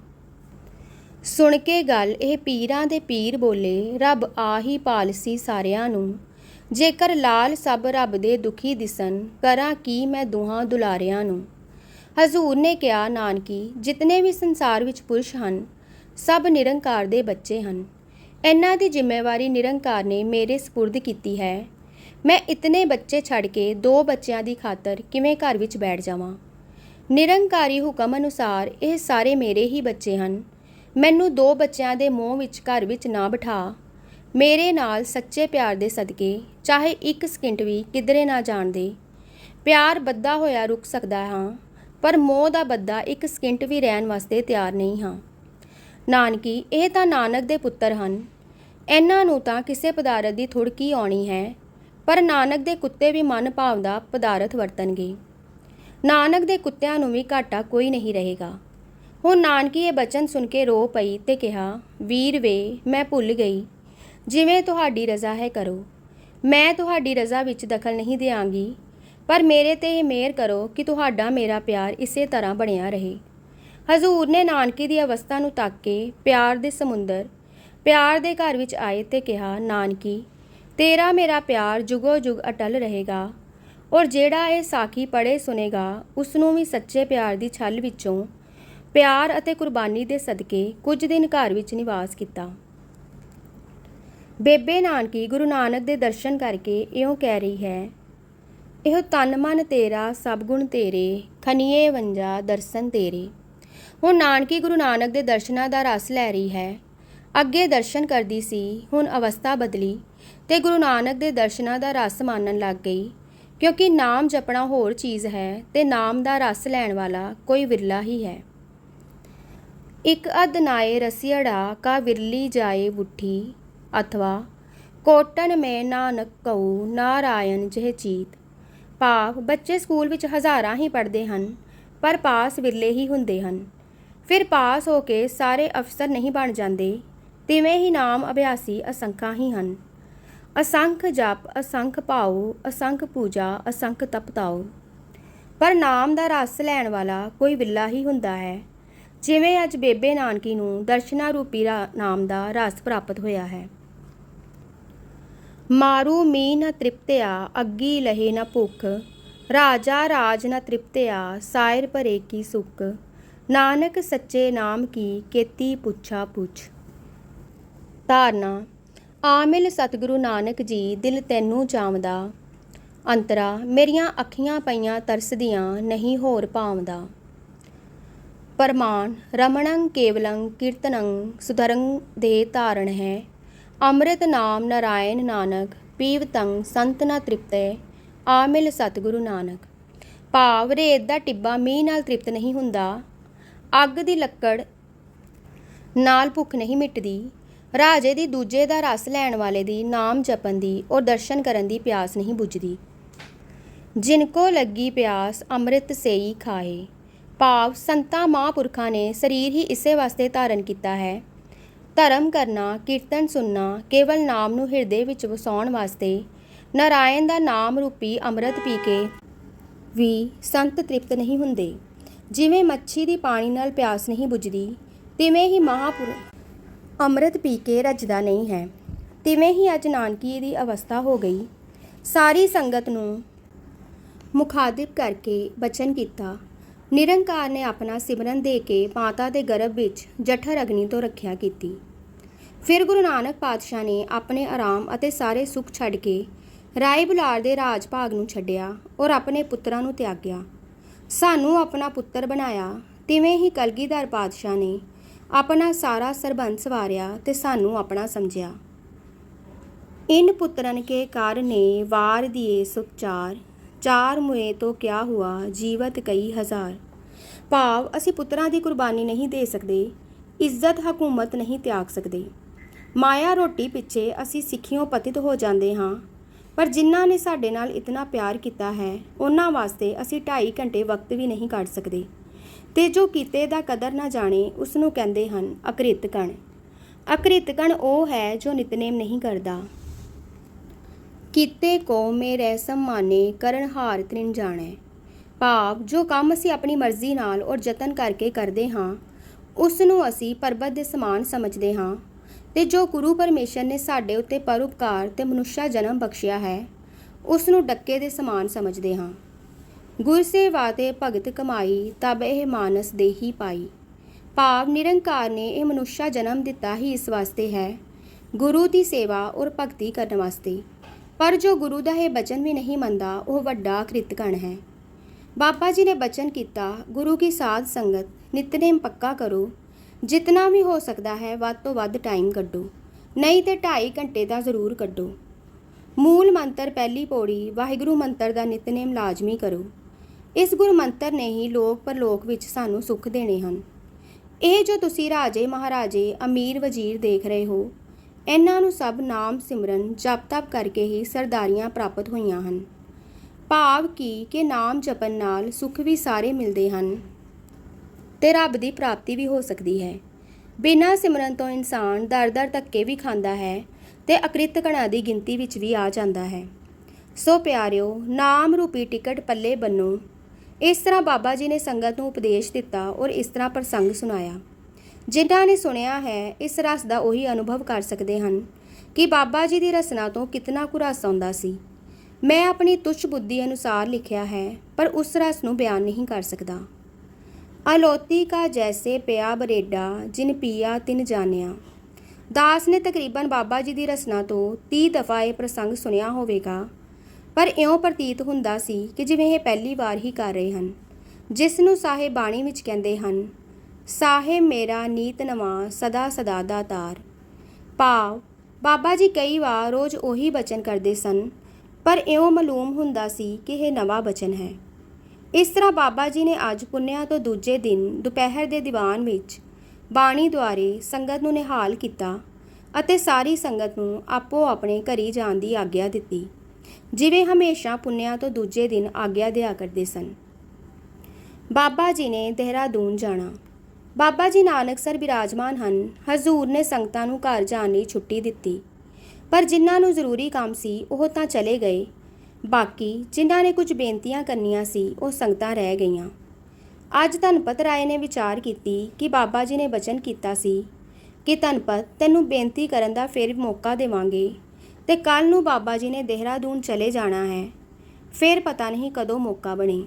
ਸੁਣ ਕੇ ਗੱਲ, ਇਹ ਪੀਰਾਂ ਦੇ ਪੀਰ ਬੋਲੇ, ਰੱਬ ਆਹੀ ਪਾਲਸੀ ਸਾਰਿਆਂ ਨੂੰ। ਜੇਕਰ ਲਾਲ ਸਭ ਰੱਬ ਦੇ ਦੁਖੀ ਦਿਸਨ ਕਰਾਂ ਕੀ ਮੈਂ ਦੁਹਾਂ ਦੁਲਾਰਿਆਂ ਨੂੰ? ਹਜ਼ੂਰ ਨੇ ਕਿਹਾ, ਨਾਨਕੀ, ਜਿਤਨੇ ਵੀ ਸੰਸਾਰ ਵਿੱਚ ਪੁਰਸ਼ ਹਨ, ਸਭ ਨਿਰੰਕਾਰ ਦੇ ਬੱਚੇ ਹਨ। ਇਹਨਾਂ ਦੀ ਜ਼ਿੰਮੇਵਾਰੀ ਨਿਰੰਕਾਰ ਨੇ ਮੇਰੇ ਸਪੁਰਦ ਕੀਤੀ ਹੈ। ਮੈਂ ਇਤਨੇ ਬੱਚੇ ਛੱਡ ਕੇ ਦੋ ਬੱਚਿਆਂ ਦੀ ਖਾਤਰ ਕਿਵੇਂ ਘਰ ਵਿੱਚ ਬੈਠ ਜਾਵਾਂ? ਨਿਰੰਕਾਰੀ ਹੁਕਮ ਅਨੁਸਾਰ ਇਹ ਸਾਰੇ ਮੇਰੇ ਹੀ ਬੱਚੇ ਹਨ। ਮੈਨੂੰ ਦੋ ਬੱਚਿਆਂ ਦੇ ਮੋਹ ਵਿੱਚ ਘਰ ਵਿੱਚ ਨਾ ਬਿਠਾ। ਮੇਰੇ ਨਾਲ ਸੱਚੇ ਪਿਆਰ ਦੇ ਸਦਕੇ, ਚਾਹੇ ਇੱਕ ਸਕਿੰਟ ਵੀ ਕਿਧਰੇ ਨਾ ਜਾਣ ਦੇ। ਪਿਆਰ ਬੱਦਾ ਹੋਇਆ ਰੁਕ ਸਕਦਾ ਹਾਂ, ਪਰ ਮੋਹ ਦਾ ਬੱਦਾ ਇੱਕ ਸਕਿੰਟ ਵੀ ਰਹਿਣ ਵਾਸਤੇ ਤਿਆਰ ਨਹੀਂ ਹਾਂ। ਨਾਨਕੀ, ਇਹ ਤਾਂ ਨਾਨਕ ਦੇ ਪੁੱਤਰ ਹਨ। ਇਹਨਾਂ ਨੂੰ ਤਾਂ ਕਿਸੇ ਪਦਾਰਥ ਦੀ ਥੁੜਕੀ ਆਉਣੀ ਹੈ, ਪਰ ਨਾਨਕ ਦੇ ਕੁੱਤੇ ਵੀ ਮਨ ਭਾਵ ਦਾ ਪਦਾਰਥ ਵਰਤਣਗੇ। ਨਾਨਕ ਦੇ ਕੁੱਤਿਆਂ ਨੂੰ ਵੀ ਘਾਟਾ ਕੋਈ ਨਹੀਂ ਰਹੇਗਾ। ਹੁਣ ਨਾਨਕੀ ਇਹ ਬਚਨ ਸੁਣ ਕੇ ਰੋ ਪਈ ਤੇ ਕਿਹਾ, ਵੀਰ ਵੇ, ਮੈਂ ਭੁੱਲ ਗਈ। ਜਿਵੇਂ ਤੁਹਾਡੀ ਰਜ਼ਾ ਹੈ ਕਰੋ। ਮੈਂ ਤੁਹਾਡੀ ਰਜ਼ਾ ਵਿੱਚ ਦਖਲ ਨਹੀਂ ਦਿਆਂਗੀ। ਪਰ ਮੇਰੇ ਤੇ ਇਹ ਮਿਹਰ ਕਰੋ ਕਿ ਤੁਹਾਡਾ ਮੇਰਾ ਪਿਆਰ ਇਸੇ ਤਰ੍ਹਾਂ ਬਣਿਆ ਰਹੇ। ਹਜ਼ੂਰ ਨੇ ਨਾਨਕੀ ਦੀ ਅਵਸਥਾ ਨੂੰ ਤੱਕ ਕੇ ਪਿਆਰ ਦੇ ਸਮੁੰਦਰ, ਪਿਆਰ ਦੇ ਘਰ ਵਿੱਚ ਆਏ ਤੇ ਕਿਹਾ, ਨਾਨਕੀ, ਤੇਰਾ ਮੇਰਾ ਪਿਆਰ ਜੁਗੋ ਜੁਗ ਅਟਲ ਰਹੇਗਾ। ਔਰ ਜਿਹੜਾ ਇਹ ਸਾਖੀ ਪੜੇ ਸੁਨੇਗਾ ਉਸ ਨੂੰ ਵੀ ਸੱਚੇ ਪਿਆਰ ਦੀ ਛਲ ਵਿੱਚੋਂ ਪਿਆਰ ਅਤੇ ਕੁਰਬਾਨੀ ਦੇ ਸਦਕੇ ਕੁਝ ਦਿਨ ਘਰ ਵਿੱਚ ਨਿਵਾਸ ਕੀਤਾ। ਬੇਬੇ ਨਾਨਕੀ ਗੁਰੂ ਨਾਨਕ ਦੇ ਦਰਸ਼ਨ ਕਰਕੇ ਇਉਂ ਕਹਿ ਰਹੀ ਹੈ, ਇਹੋ ਤਨ ਮਨ ਤੇਰਾ, ਸਭ ਗੁਣ ਤੇਰੇ, ਖਨੀਏ ਵੰਜਾ ਦਰਸ਼ਨ ਤੇਰੇ। ਹੁਣ ਨਾਨਕੀ ਗੁਰੂ ਨਾਨਕ ਦੇ ਦਰਸ਼ਨਾਂ ਦਾ ਰਸ ਲੈ ਰਹੀ ਹੈ। ਅੱਗੇ ਦਰਸ਼ਨ ਕਰਦੀ ਸੀ, ਹੁਣ ਅਵਸਥਾ ਬਦਲੀ ਤੇ ਗੁਰੂ ਨਾਨਕ ਦੇ ਦਰਸ਼ਨਾਂ ਦਾ ਰਸ ਮਾਨਣ ਲੱਗ ਗਈ। ਕਿਉਂਕਿ ਨਾਮ ਜਪਣਾ ਹੋਰ ਚੀਜ਼ ਹੈ ਤੇ ਨਾਮ ਦਾ ਰਸ ਲੈਣ ਵਾਲਾ ਕੋਈ ਵਿਰਲਾ ਹੀ ਹੈ। ਇੱਕ ਅਦਨਾਏ ਰਸਿයੜਾ ਕਾ ਵਿਰਲੀ ਜਾਏ ਬੁੱਠੀ ਅਥਵਾ, ਕੋਟਨ ਮੈਂ ਨਾਨਕ ਕਉ ਨਾਰਾਇਣ ਜਹ ਚੀਤ। ਭਾਵ, ਬੱਚੇ ਸਕੂਲ ਵਿੱਚ ਹਜ਼ਾਰਾਂ ਹੀ ਪੜ੍ਹਦੇ ਹਨ, ਪਰ ਪਾਸ ਵਿਰਲੇ ਹੀ ਹੁੰਦੇ ਹਨ। ਫਿਰ ਪਾਸ ਹੋ ਕੇ ਸਾਰੇ ਅਫਸਰ ਨਹੀਂ ਬਣ ਜਾਂਦੇ, ਤਿਵੇਂ ਹੀ ਨਾਮ ਅਭਿਆਸੀ ਅਸੰਖਾਂ ਹੀ ਹਨ। ਅਸੰਖ ਜਪ, ਅਸੰਖ ਭਾਉ, ਅਸੰਖ ਪੂਜਾ, ਅਸੰਖ ਤਪਤਾਉ। ਪਰ ਨਾਮ ਦਾ ਰਸ ਲੈਣ ਵਾਲਾ ਕੋਈ ਵਿਰਲਾ ਹੀ ਹੁੰਦਾ ਹੈ। ਜਿਵੇਂ ਅੱਜ ਬੇਬੇ ਨਾਨਕੀ ਨੂੰ ਦਰਸ਼ਨਾ ਰੂਪੀ ਨਾਮ ਦਾ ਰਸ ਪ੍ਰਾਪਤ ਹੋਇਆ ਹੈ। ਮਾਰੂ ਮੀ ਨ ਤ੍ਰਿਪਤਿਆ, ਅੱਗੀ ਲਹੇ ਨ ਭੁਖ। ਰਾਜਾ ਰਾਜ ਨ ਤ੍ਰਿਪਤਿਆ, ਸਾਇਰ ਭਰੇ ਕੀ ਸੁਖ। ਨਾਨਕ ਸੱਚੇ ਨਾਮ ਕੀ, ਕੇਤੀ ਪੁੱਛਾ ਪੁੱਛ। ਧਾਰਨਾ, ਆਮਿਲ ਸਤਿਗੁਰੂ ਨਾਨਕ ਜੀ, ਦਿਲ ਤੈਨੂੰ ਚਾਵਦਾ ਅੰਤਰਾ, ਮੇਰੀਆਂ ਅੱਖੀਆਂ ਪਈਆਂ ਤਰਸਦੀਆਂ, ਨਹੀਂ ਹੋਰ ਭਾਵਦਾ। ਪਰਮਾਨ, ਰਮਣੰ ਕੇਵਲੰ ਕੀਰਤਨੰ ਸੁਧਰੰ ਦੇ ਧਾਰਨ ਹੈ। ਅੰਮ੍ਰਿਤ ਨਾਮ ਨਾਰਾਇਣ ਨਾਨਕ, ਪੀਵਤੰ ਸੰਤ ਨ ਤ੍ਰਿਪਤੈ, ਆਮਿਲ ਸਤਿਗੁਰੂ ਨਾਨਕ। ਭਾਵ ਰੇਤ ਦਾ ਟਿੱਬਾ ਮੀਂਹ ਨਾਲ ਤ੍ਰਿਪਤ ਨਹੀਂ ਹੁੰਦਾ। ਅੱਗ ਦੀ ਲੱਕੜ ਨਾਲ ਭੁੱਖ ਨਹੀਂ ਮਿਟਦੀ। ਰਾਜੇ ਦੀ ਦੂਜੇ ਦਾ ਰਸ ਲੈਣ ਵਾਲੇ ਦੀ ਨਾਮ ਜਪਣ ਦੀ ਔਰ ਦਰਸ਼ਨ ਕਰਨ ਦੀ ਪਿਆਸ ਨਹੀਂ ਬੁਝਦੀ। ਜਿਨ ਕੋ ਲੱਗੀ ਪਿਆਸ ਅੰਮ੍ਰਿਤ ਸੇਈ ਖਾਏ। ਭਾਵ ਸੰਤਾਂ ਮਹਾਂਪੁਰਖਾਂ ਨੇ ਸਰੀਰ ਹੀ ਇਸੇ ਵਾਸਤੇ ਧਾਰਨ ਕੀਤਾ ਹੈ। ਧਰਮ ਕਰਨਾ, ਕੀਰਤਨ ਸੁਣਨਾ, ਕੇਵਲ ਨਾਮ ਨੂੰ ਹਿਰਦੇ ਵਿੱਚ ਵਸਾਉਣ ਵਾਸਤੇ, ਨਾਰਾਇਣ ਦਾ ਨਾਮ ਰੂਪੀ ਅੰਮ੍ਰਿਤ ਪੀ ਕੇ ਵੀ ਸੰਤ ਤ੍ਰਿਪਤ ਨਹੀਂ ਹੁੰਦੇ। ਜਿਵੇਂ ਮੱਛੀ ਦੀ ਪਾਣੀ ਨਾਲ ਪਿਆਸ ਨਹੀਂ ਬੁਝਦੀ, ਤਿਵੇਂ ਹੀ ਮਹਾਂਪੁਰਖ ਅੰਮ੍ਰਿਤ ਪੀ ਕੇ ਰੱਜਦਾ ਨਹੀਂ ਹੈ। ਤਿਵੇਂ ਹੀ ਅੱਜ ਨਾਨਕੀ ਦੀ ਅਵਸਥਾ ਹੋ ਗਈ। ਸਾਰੀ ਸੰਗਤ ਨੂੰ ਮੁਖਾਤਿਬ ਕਰਕੇ ਬਚਨ ਕੀਤਾ। ਨਿਰੰਕਾਰ ਨੇ ਆਪਣਾ ਸਿਮਰਨ ਦੇ ਕੇ ਮਾਤਾ ਦੇ ਗਰਭ ਵਿੱਚ ਜਠਰ ਅਗਨੀ ਤੋਂ ਰੱਖਿਆ ਕੀਤੀ। ਫਿਰ ਗੁਰੂ ਨਾਨਕ ਪਾਤਸ਼ਾਹ ਨੇ ਆਪਣੇ ਆਰਾਮ ਅਤੇ ਸਾਰੇ ਸੁੱਖ ਛੱਡ ਕੇ ਰਾਏ ਬੁਲਾਰ ਦੇ ਰਾਜ ਭਾਗ ਨੂੰ ਛੱਡਿਆ ਔਰ ਆਪਣੇ ਪੁੱਤਰਾਂ ਨੂੰ ਤਿਆਗਿਆ। ਸਾਨੂੰ ਆਪਣਾ ਪੁੱਤਰ ਬਣਾਇਆ, ਤਿਵੇਂ ਹੀ ਕਲਗੀਧਰ ਪਾਤਸ਼ਾਹ ਨੇ ਆਪਣਾ ਸਾਰਾ ਸਰਬੰਸ ਵਾਰਿਆ ਤੇ ਸਾਨੂੰ ਆਪਣਾ ਸਮਝਿਆ। ਇਨ ਪੁੱਤਰਨ ਕੇ ਕਾਰਨੇ ਵਾਰ ਦੀਏ ਸੁਖਚਾਰ ਚਾਰ ਮੁਏ ਤੋਂ ਕਿਆ ਹੁਆ, ਜੀਵਤ ਕਈ ਹਜ਼ਾਰ। ਭਾਵ, ਅਸੀਂ ਪੁੱਤਰਾਂ ਦੀ ਕੁਰਬਾਨੀ ਨਹੀਂ ਦੇ ਸਕਦੇ, ਇੱਜ਼ਤ ਹਕੂਮਤ ਨਹੀਂ ਤਿਆਗ ਸਕਦੇ। ਮਾਇਆ ਰੋਟੀ ਪਿੱਛੇ ਅਸੀਂ ਸਿੱਖਿਓਂ ਪਤਿਤ ਹੋ ਜਾਂਦੇ ਹਾਂ, ਪਰ ਜਿਨ੍ਹਾਂ ਨੇ ਸਾਡੇ ਨਾਲ ਇਤਨਾ ਪਿਆਰ ਕੀਤਾ ਹੈ, ਉਹਨਾਂ ਵਾਸਤੇ ਅਸੀਂ 2.5 ਘੰਟੇ ਵਕਤ ਵੀ ਨਹੀਂ ਕੱਢ ਸਕਦੇ। ਤੇ ਜੋ ਕੀਤੇ ਦਾ ਕਦਰ ਨਾ ਜਾਣੇ ਉਸ ਨੂੰ ਕਹਿੰਦੇ ਹਨ ਅਕ੍ਰਿਤ ਕਣ ਅਕ੍ਰਿਤ ਕਣ ਉਹ ਹੈ ਜੋ ਨਿਤਨੇਮ ਨਹੀਂ ਕਰਦਾ। ਕੀਤੇ ਕੋ ਮੇਰੇ ਸਮਾਨੇ ਕਰਨ ਹਾਰ ਤ੍ਰਿਨ ਜਾਣੈ। ਭਾਵ ਜੋ ਕੰਮ ਅਸੀਂ ਆਪਣੀ ਮਰਜ਼ੀ ਨਾਲ ਔਰ ਯਤਨ ਕਰਕੇ ਕਰਦੇ ਹਾਂ ਉਸ ਨੂੰ ਅਸੀਂ ਪਰਬਤ ਦੇ ਸਮਾਨ ਸਮਝਦੇ ਹਾਂ ਤੇ ਜੋ ਗੁਰੂ ਪਰਮੇਸ਼ਰ ਨੇ ਸਾਡੇ ਉੱਤੇ ਪਰਉਪਕਾਰ ਤੇ ਮਨੁੱਖਾ ਜਨਮ ਬਖਸ਼ਿਆ ਹੈ ਉਸ ਨੂੰ ਡੱਕੇ ਦੇ ਸਮਾਨ ਸਮਝਦੇ ਹਾਂ। ਗੁਰ ਸੇਵਾ ਤੇ ਭਗਤ ਕਮਾਈ, ਤਬ ਇਹ ਮਾਨਸ ਦੇਹੀ ਪਾਈ। ਭਾਵ ਨਿਰੰਕਾਰ ਨੇ ਇਹ ਮਨੁੱਖਾ ਜਨਮ ਦਿੱਤਾ ਹੀ ਇਸ ਵਾਸਤੇ ਹੈ, ਗੁਰੂ ਦੀ ਸੇਵਾ ਔਰ ਭਗਤੀ ਕਰਨ ਵਾਸਤੇ। ਪਰ ਜੋ ਗੁਰੂ ਦਾ ਇਹ ਬਚਨ ਵੀ ਨਹੀਂ ਮੰਨਦਾ, ਉਹ ਵੱਡਾ ਕ੍ਰਿਤਕਣ ਹੈ। ਬਾਬਾ ਜੀ ਨੇ ਬਚਨ ਕੀਤਾ, ਗੁਰੂ ਕੀ ਸਾਧ ਸੰਗਤ, ਨਿਤਨੇਮ ਪੱਕਾ ਕਰੋ। ਜਿਤਨਾ ਵੀ ਹੋ ਸਕਦਾ ਹੈ, ਵੱਧ ਤੋਂ ਵੱਧ ਟਾਈਮ ਕੱਢੋ। ਨਹੀਂ ਤੇ 2.5 ਘੰਟੇ ਦਾ ਜ਼ਰੂਰ ਕੱਢੋ। ਮੂਲ ਮੰਤਰ ਪਹਿਲੀ ਪੌੜੀ, ਵਾਹਿਗੁਰੂ ਮੰਤਰ ਦਾ ਨਿਤਨੇਮ ਲਾਜ਼ਮੀ ਕਰੋ। ਇਸ ਗੁਰ ਮੰਤਰ ਨੇ ਹੀ ਲੋਕ ਪਰਲੋਕ ਵਿੱਚ ਸਾਨੂੰ ਸੁੱਖ ਦੇਣੇ ਹਨ। ਇਹ ਜੋ ਤੁਸੀਂ ਰਾਜੇ ਮਹਾਰਾਜੇ, ਅਮੀਰ ਵਜ਼ੀਰ ਦੇਖ ਰਹੇ ਹੋ ਇਹਨਾਂ ਨੂੰ ਸਭ ਨਾਮ, ਸਿਮਰਨ, ਜਪ ਤਪ ਕਰਕੇ ਹੀ ਸਰਦਾਰੀਆਂ ਪ੍ਰਾਪਤ ਹੋਈਆਂ ਹਨ। ਭਾਵ ਕੀ ਕਿ ਨਾਮ ਜਪਣ ਨਾਲ ਸੁੱਖ ਵੀ ਸਾਰੇ ਮਿਲਦੇ ਹਨ ਤੇ ਰੱਬ ਦੀ ਪ੍ਰਾਪਤੀ ਵੀ ਹੋ ਸਕਦੀ ਹੈ। ਬਿਨਾਂ ਸਿਮਰਨ ਤੋਂ ਇਨਸਾਨ ਦਰ-ਦਰ ਧੱਕੇ ਵੀ ਖਾਂਦਾ ਹੈ ਤੇ ਅਕ੍ਰਿਤ ਕਣਾਂ ਦੀ ਗਿਣਤੀ ਵਿੱਚ ਵੀ ਆ ਜਾਂਦਾ ਹੈ। ਸੋ ਪਿਆਰਿਓ, ਨਾਮ ਰੂਪੀ ਟਿਕਟ ਪੱਲੇ ਬੰਨੋ। ਇਸ ਤਰ੍ਹਾਂ ਬਾਬਾ ਜੀ ਨੇ ਸੰਗਤ ਨੂੰ ਉਪਦੇਸ਼ ਦਿੱਤਾ ਔਰ ਇਸ ਤਰ੍ਹਾਂ ਪ੍ਰਸੰਗ ਸੁਣਾਇਆ। ਜਿਨ੍ਹਾਂ ਨੇ ਸੁਣਿਆ ਹੈ, ਇਸ ਰਸ ਦਾ ਉਹੀ ਅਨੁਭਵ ਕਰ ਸਕਦੇ ਹਨ ਕਿ ਬਾਬਾ ਜੀ ਦੀ ਰਸਨਾ ਤੋਂ ਕਿਤਨਾ ਕੁ ਰਸ ਆਉਂਦਾ ਸੀ। ਮੈਂ ਆਪਣੀ ਤੁਛ ਬੁੱਧੀ ਅਨੁਸਾਰ ਲਿਖਿਆ ਹੈ, ਪਰ ਉਸ ਰਸ ਨੂੰ ਬਿਆਨ ਨਹੀਂ ਕਰ ਸਕਦਾ। ਅਲੋਤੀ ਕਾ ਜੈਸੇ ਪਿਆ ਬਰੇਡਾ, ਜਿਨ ਪੀਆ ਤਿਨ ਜਾਣਿਆ। ਦਾਸ ਨੇ ਤਕਰੀਬਨ ਬਾਬਾ ਜੀ ਦੀ ਰਸਨਾ ਤੋਂ 30 ਦਫਾ ਇਹ ਪ੍ਰਸੰਗ ਸੁਣਿਆ ਹੋਵੇਗਾ। ਪਰ ਇਉਂ ਪ੍ਰਤੀਤ ਹੁੰਦਾ ਸੀ ਕਿ ਜਿਵੇਂ ਇਹ ਪਹਿਲੀ ਵਾਰ ਹੀ ਕਰ ਰਹੇ ਹਨ, ਜਿਸ ਨੂੰ ਸਾਹਿਬ ਬਾਣੀ ਵਿੱਚ ਕਹਿੰਦੇ ਹਨ ਸਾਹਿਬ ਮੇਰਾ ਨੀਤ ਨਵਾਂ, ਸਦਾ ਸਦਾ ਦਾ ਤਾਰ। ਭਾਵ, ਬਾਬਾ ਜੀ ਕਈ ਵਾਰ ਰੋਜ਼ ਉਹੀ ਬਚਨ ਕਰਦੇ ਸਨ, ਪਰ ਇਉਂ ਮਾਲੂਮ ਹੁੰਦਾ ਸੀ ਕਿ ਇਹ ਨਵਾਂ ਬਚਨ ਹੈ। ਇਸ ਤਰ੍ਹਾਂ ਬਾਬਾ ਜੀ ਨੇ ਅੱਜ ਪੁੰਨਿਆ ਤੋਂ ਦੂਜੇ ਦਿਨ ਦੁਪਹਿਰ ਦੇ ਦੀਵਾਨ ਵਿੱਚ ਬਾਣੀ ਦੁਆਰੇ ਸੰਗਤ ਨੂੰ ਨਿਹਾਲ ਕੀਤਾ ਅਤੇ ਸਾਰੀ ਸੰਗਤ ਨੂੰ ਆਪੋ ਆਪਣੇ ਘਰੀ ਜਾਣ ਦੀ ਆਗਿਆ ਦਿੱਤੀ, ਜਿਵੇਂ ਹਮੇਸ਼ਾ ਪੁੰਨਿਆ ਤੋਂ ਦੂਜੇ ਦਿਨ ਆਗਿਆ ਦਿਆ ਕਰਦੇ ਸਨ। ਬਾਬਾ ਜੀ ਨੇ ਦੇਹਰਾਦੂਨ ਜਾਣਾ। ਬਾਬਾ ਜੀ ਨਾਨਕ ਸਰ ਬਿਰਾਜਮਾਨ ਹਨ। ਹਜ਼ੂਰ ਨੇ ਸੰਗਤਾਂ ਨੂੰ ਘਰ ਜਾਣ ਲਈ ਛੁੱਟੀ ਦਿੱਤੀ। ਪਰ ਜਿਨ੍ਹਾਂ ਨੂੰ ਜ਼ਰੂਰੀ ਕੰਮ ਸੀ, ਉਹ ਤਾਂ ਚਲੇ ਗਏ। ਬਾਕੀ ਜਿਨ੍ਹਾਂ ਨੇ ਕੁਝ ਬੇਨਤੀਆਂ ਕਰਨੀਆਂ ਸੀ, ਉਹ ਸੰਗਤਾਂ ਰਹਿ ਗਈਆਂ। ਅੱਜ ਧਨਪਤ ਰਾਏ ਨੇ ਵਿਚਾਰ ਕੀਤੀ ਕਿ ਬਾਬਾ ਜੀ ਨੇ ਬਚਨ ਕੀਤਾ ਸੀ ਕਿ ਧਨਪਤ, ਤੈਨੂੰ ਬੇਨਤੀ ਕਰਨ ਦਾ ਫਿਰ ਮੌਕਾ ਦੇਵਾਂਗੇ ਤੇ ਕੱਲ ਨੂੰ ਬਾਬਾ ਜੀ ਨੇ ਦੇਹਰਾਦੂਨ ਚਲੇ ਜਾਣਾ ਹੈ। ਫਿਰ ਪਤਾ ਨਹੀਂ ਕਦੋਂ ਮੌਕਾ ਬਣੇ।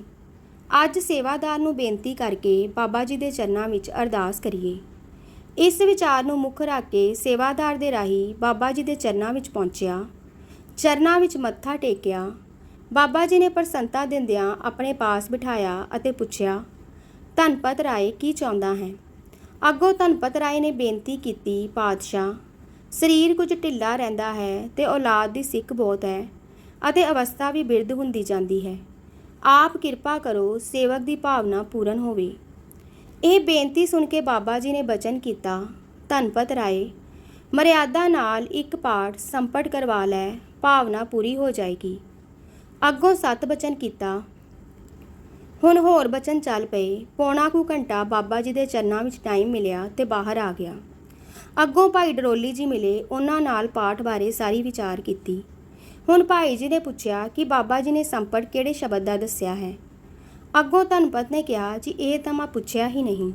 ਅੱਜ ਸੇਵਾਦਾਰ ਨੂੰ ਬੇਨਤੀ ਕਰਕੇ ਬਾਬਾ ਜੀ ਦੇ ਚਰਨਾਂ ਵਿੱਚ ਅਰਦਾਸ ਕਰੀਏ। ਇਸ ਵਿਚਾਰ ਨੂੰ ਮੁੱਖ ਰੱਖ ਕੇ ਸੇਵਾਦਾਰ ਦੇ ਰਾਹੀਂ ਬਾਬਾ ਜੀ ਦੇ ਚਰਨਾਂ ਵਿੱਚ ਪਹੁੰਚਿਆ। ਚਰਨਾਂ ਵਿੱਚ ਮੱਥਾ ਟੇਕਿਆ। ਬਾਬਾ ਜੀ ਨੇ ਪ੍ਰਸੰਨਤਾ ਦਿੰਦਿਆਂ ਆਪਣੇ ਪਾਸ ਬਿਠਾਇਆ ਅਤੇ ਪੁੱਛਿਆ, ਧਨਪਤ ਰਾਏ, ਕੀ ਚਾਹੁੰਦਾ ਹੈ? ਅੱਗੋਂ ਧਨਪਤ ਰਾਏ ਨੇ ਬੇਨਤੀ ਕੀਤੀ, ਪਾਤਸ਼ਾਹ, ਸਰੀਰ ਕੁਝ ਢਿੱਲਾ ਰਹਿੰਦਾ ਹੈ ਤੇ ਔਲਾਦ ਦੀ ਸਿੱਖ ਬਹੁਤ ਹੈ ਅਤੇ ਅਵਸਥਾ ਵੀ ਬਿਰਧ ਹੁੰਦੀ ਜਾਂਦੀ ਹੈ। ਆਪ ਕਿਰਪਾ ਕਰੋ, ਸੇਵਕ ਦੀ ਭਾਵਨਾ ਪੂਰਨ ਹੋਵੇ। ਇਹ ਬੇਨਤੀ ਸੁਣ ਕੇ ਬਾਬਾ ਜੀ ਨੇ ਬਚਨ ਕੀਤਾ, ਧਨਪਤ ਰਾਏ, ਮਰਿਆਦਾ ਨਾਲ ਇੱਕ ਪਾਠ ਸੰਪਟ ਕਰਵਾ ਲੈ, ਭਾਵਨਾ ਪੂਰੀ ਹੋ ਜਾਏਗੀ। ਅੱਗੋਂ ਸਤ ਬਚਨ ਕੀਤਾ। ਹੁਣ ਹੋਰ ਬਚਨ ਚੱਲ ਪਏ। ਪੌਣਾ ਕੁ ਘੰਟਾ ਬਾਬਾ ਜੀ ਦੇ ਚਰਨਾਂ ਵਿੱਚ ਟਾਈਮ ਮਿਲਿਆ ਤੇ ਬਾਹਰ ਆ ਗਿਆ। ਅੱਗੋਂ ਭਾਈ ਡਰੋਲੀ ਜੀ ਮਿਲੇ, ਉਹਨਾਂ ਨਾਲ ਪਾਠ ਬਾਰੇ ਸਾਰੀ ਵਿਚਾਰ ਕੀਤੀ। ਹੁਣ ਭਾਈ ਜੀ ਨੇ ਪੁੱਛਿਆ ਕਿ ਬਾਬਾ ਜੀ ਨੇ ਸੰਪਟ ਕਿਹੜੇ ਸ਼ਬਦ ਦਾ ਦੱਸਿਆ ਹੈ? ਅੱਗੋਂ ਧਨਪਤ ਨੇ ਕਿਹਾ ਜੀ, ਇਹ ਤਾਂ ਮੈਂ ਪੁੱਛਿਆ ਹੀ ਨਹੀਂ।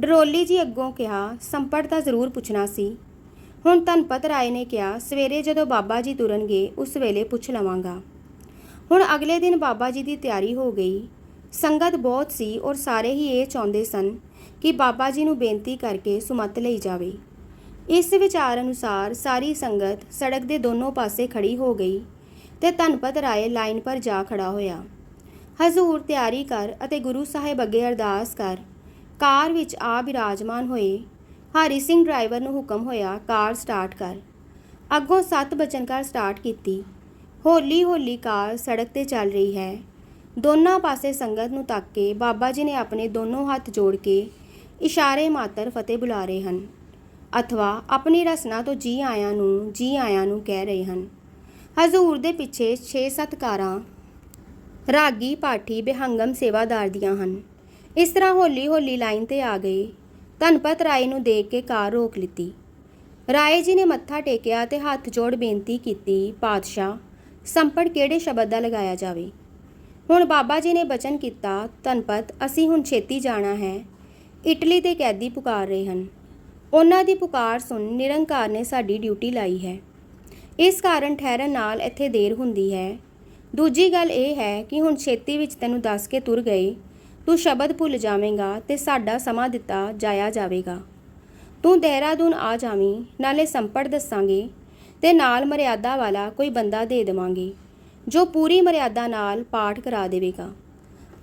ਡਰੋਲੀ ਜੀ ਅੱਗੋਂ ਕਿਹਾ ਸੰਪਟ ਤਾਂ ਜ਼ਰੂਰ ਪੁੱਛਣਾ ਸੀ। ਹੁਣ ਧਨਪਤ ਰਾਏ ਨੇ ਕਿਹਾ, ਸਵੇਰੇ ਜਦੋਂ ਬਾਬਾ ਜੀ ਤੁਰਨਗੇ, ਉਸ ਵੇਲੇ ਪੁੱਛ ਲਵਾਂਗਾ। ਹੁਣ ਅਗਲੇ ਦਿਨ ਬਾਬਾ ਜੀ ਦੀ ਤਿਆਰੀ ਹੋ ਗਈ। ਸੰਗਤ ਬਹੁਤ ਸੀ ਔਰ ਸਾਰੇ ਹੀ ਇਹ ਚਾਹੁੰਦੇ ਸਨ ਕਿ ਬਾਬਾ ਜੀ ਨੂੰ ਬੇਨਤੀ ਕਰਕੇ ਸੁਮਤ ਲਈ ਜਾਵੇ। ਇਸ ਵਿਚਾਰ ਅਨੁਸਾਰ ਸਾਰੀ ਸੰਗਤ ਸੜਕ ਦੇ ਦੋਨੋਂ ਪਾਸੇ ਖੜੀ ਹੋ ਗਈ ਤੇ ਧਨਪਤ ਰਾਏ ਲਾਈਨ ਪਰ ਜਾ ਖੜਾ ਹੋਇਆ। ਹਜ਼ੂਰ ਤਿਆਰੀ ਕਰ ਅਤੇ ਗੁਰੂ ਸਾਹਿਬ ਅੱਗੇ ਅਰਦਾਸ ਕਰ। ਕਾਰ ਵਿੱਚ ਆ ਬਿਰਾਜਮਾਨ ਹੋਏ। ਹਰੀ ਸਿੰਘ ਡਰਾਈਵਰ ਨੂੰ ਹੁਕਮ ਹੋਇਆ ਕਾਰ ਸਟਾਰਟ ਕਰ। ਅੱਗੋਂ ਸੱਤ ਬਚਨਕਾਰ ਸਟਾਰਟ ਕੀਤੀ। ਹੌਲੀ ਹੌਲੀ ਕਾਰ ਸੜਕ ਤੇ ਚੱਲ ਰਹੀ ਹੈ। ਦੋਨਾਂ ਪਾਸੇ ਸੰਗਤ ਨੂੰ ਤੱਕ ਕੇ ਬਾਬਾ ਜੀ ਨੇ ਆਪਣੇ ਦੋਨੋਂ ਹੱਥ ਜੋੜ ਕੇ ਇਸ਼ਾਰੇ ਮਾਤਰ ਫਤਿਹ ਬੁਲਾ ਰਹੇ ਹਨ। ਅਥਵਾ ਆਪਣੀ ਰਸਨਾ ਤੋਂ ਜੀ ਆਇਆਂ ਨੂੰ, ਜੀ ਆਇਆਂ ਨੂੰ ਕਹਿ ਰਹੇ ਹਨ। ਹਜ਼ੂਰ ਦੇ ਪਿੱਛੇ 6-7 ਕਾਰਾਂ ਰਾਗੀ ਪਾਠੀ ਬਿਹੰਗਮ ਸੇਵਾਦਾਰ ਦੀਆਂ ਹਨ। ਇਸ ਤਰ੍ਹਾਂ ਹੌਲੀ-ਹੌਲੀ ਲਾਈਨ ਤੇ ਆ ਗਏ। ਧਨਪਤ ਰਾਏ ਨੂੰ ਦੇਖ ਕੇ ਕਾਰ ਰੋਕ ਲਿੱਤੀ। ਰਾਏ ਜੀ ਨੇ ਮੱਥਾ ਟੇਕਿਆ ਤੇ ਹੱਥ ਜੋੜ ਬੇਨਤੀ ਕੀਤੀ, ਪਾਤਸ਼ਾਹ, ਸੰਪੜ ਕਿਹੜੇ ਸ਼ਬਦ ਦਾ ਲਗਾਇਆ ਜਾਵੇ? ਹੁਣ ਬਾਬਾ ਜੀ ਨੇ ਬਚਨ ਕੀਤਾ, ਧਨਪਤ, ਅਸੀਂ ਹੁਣ ਛੇਤੀ ਜਾਣਾ ਹੈ। ਇਟਲੀ ਦੇ ਕੈਦੀ ਪੁਕਾਰ ਰਹੇ ਹਨ। ਉਹਨਾਂ ਦੀ ਪੁਕਾਰ ਸੁਣ ਨਿਰੰਕਾਰ ਨੇ ਸਾਡੀ ਡਿਊਟੀ ਲਾਈ ਹੈ। ਇਸ ਕਾਰਨ ਠਹਿਰਨ ਨਾਲ ਇੱਥੇ ਦੇਰ ਹੁੰਦੀ ਹੈ। ਦੂਜੀ ਗੱਲ ਇਹ ਹੈ ਕਿ ਹੁਣ ਛੇਤੀ ਵਿੱਚ ਤੈਨੂੰ ਦੱਸ ਕੇ ਤੁਰ ਗਏ। ਤੂੰ ਸ਼ਬਦ ਭੁੱਲ ਜਾਵੇਂਗਾ ਤੇ ਸਾਡਾ ਸਮਾਂ ਦਿੱਤਾ ਜਾਇਆ ਜਾਵੇਗਾ। ਤੂੰ ਦੇਹਰਾਦੂਨ ਆ ਜਾਵੀਂ, ਨਾਲੇ ਸੰਪੜ ਦੱਸਾਂਗੇ ਤੇ ਨਾਲ ਮਰਿਆਦਾ ਵਾਲਾ ਕੋਈ ਬੰਦਾ ਦੇ ਦੇਵਾਂਗੇ, ਜੋ ਪੂਰੀ ਮਰਿਆਦਾ ਨਾਲ ਪਾਠ ਕਰਾ ਦੇਵੇਗਾ।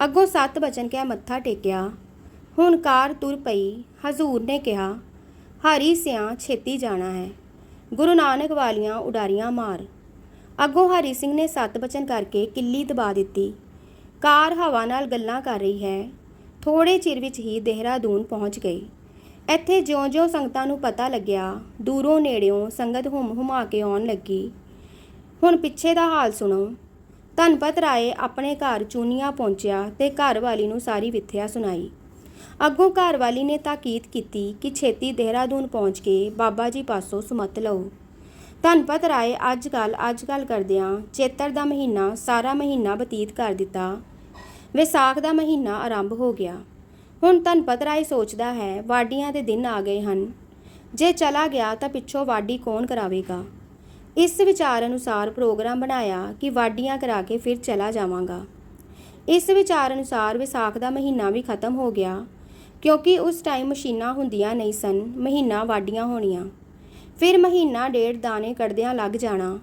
ਅੱਗੋਂ ਸੱਤ ਬਚਨ ਕਹਿ ਮੱਥਾ ਟੇਕਿਆ? ਹੁਣ ਕਾਰ ਤੁਰ ਪਈ, ਹਜ਼ੂਰ ਨੇ ਕਿਹਾ ਹਰੀ ਸਿਆਂ ਛੇਤੀ ਜਾਣਾ ਹੈ। ਗੁਰੂ ਨਾਨਕ ਵਾਲੀਆਂ ਉਡਾਰੀਆਂ ਮਾਰ। ਅੱਗੋਂ ਹਰੀ ਸਿੰਘ ਨੇ ਸੱਤ ਬਚਨ ਕਰਕੇ ਕਿੱਲੀ ਦਬਾ ਦਿੱਤੀ। ਕਾਰ ਹਵਾ ਨਾਲ ਗੱਲਾਂ ਕਰ ਰਹੀ ਹੈ। ਥੋੜੇ ਚਿਰ ਵਿੱਚ ਹੀ ਦੇਹਰਾਦੂਨ ਪਹੁੰਚ ਗਈ। ਇੱਥੇ ਜਿਉਂ-ਜਿਉਂ ਸੰਗਤਾਂ ਨੂੰ ਪਤਾ ਲੱਗਿਆ, ਦੂਰੋਂ ਨੇੜਿਓਂ ਸੰਗਤ ਹੁਮ ਹੁਮਾ ਕੇ ਆਉਣ ਲੱਗੀ। ਹੁਣ ਪਿੱਛੇ ਦਾ ਹਾਲ ਸੁਣੋ। ਧਨਪਤ ਰਾਏ ਆਪਣੇ ਘਰ ਚੂਨੀਆਂ ਪਹੁੰਚਿਆ ਤੇ ਘਰ ਵਾਲੀ ਨੂੰ ਸਾਰੀ ਵਿਥਿਆ ਸੁਣਾਈ। ਅੱਗੋਂ ਘਰਵਾਲੀ ਨੇ ਤਾਕੀਦ ਕੀਤੀ ਕਿ ਛੇਤੀ ਦੇਹਰਾਦੂਨ ਪਹੁੰਚ ਕੇ ਬਾਬਾ ਜੀ ਪਾਸੋਂ ਸੁਮਤ ਲਓ। ਧਨਪਤ ਰਾਏ ਅੱਜ ਕੱਲ ਅੱਜ ਕੱਲ ਕਰਦਿਆਂ ਚੇਤਰ ਦਾ ਮਹੀਨਾ, ਸਾਰਾ ਮਹੀਨਾ ਬਤੀਤ ਕਰ ਦਿੱਤਾ। ਵਿਸਾਖ ਦਾ ਮਹੀਨਾ ਆਰੰਭ ਹੋ ਗਿਆ। ਹੁਣ ਧਨਪਤ ਰਾਏ ਸੋਚਦਾ ਹੈ ਵਾਡੀਆਂ ਦੇ ਦਿਨ ਆ ਗਏ ਹਨ। ਜੇ ਚਲਾ ਗਿਆ ਤਾਂ ਪਿੱਛੋਂ ਵਾਡੀ ਕੌਣ ਕਰਾਵੇਗਾ? ਇਸ ਵਿਚਾਰ ਅਨੁਸਾਰ ਪ੍ਰੋਗਰਾਮ ਬਣਾਇਆ ਕਿ ਵਾਡੀਆਂ ਕਰਾ ਕੇ ਫਿਰ ਚਲਾ ਜਾਵਾਂਗਾ। ਇਸ ਵਿਚਾਰ ਅਨੁਸਾਰ ਵਿਸਾਖ ਦਾ ਮਹੀਨਾ ਵੀ ਖਤਮ ਹੋ ਗਿਆ। ਕਿਉਂਕਿ ਉਸ ਟਾਈਮ ਮਸ਼ੀਨਾਂ ਹੁੰਦੀਆਂ ਨਹੀਂ ਸਨ, ਮਹੀਨਾ ਵਾਡੀਆਂ ਹੋਣੀਆਂ। ਫਿਰ ਮਹੀਨਾ ਡੇਢ ਦਾਣੇ ਕੱਢਦਿਆਂ ਲੱਗ ਜਾਣਾ।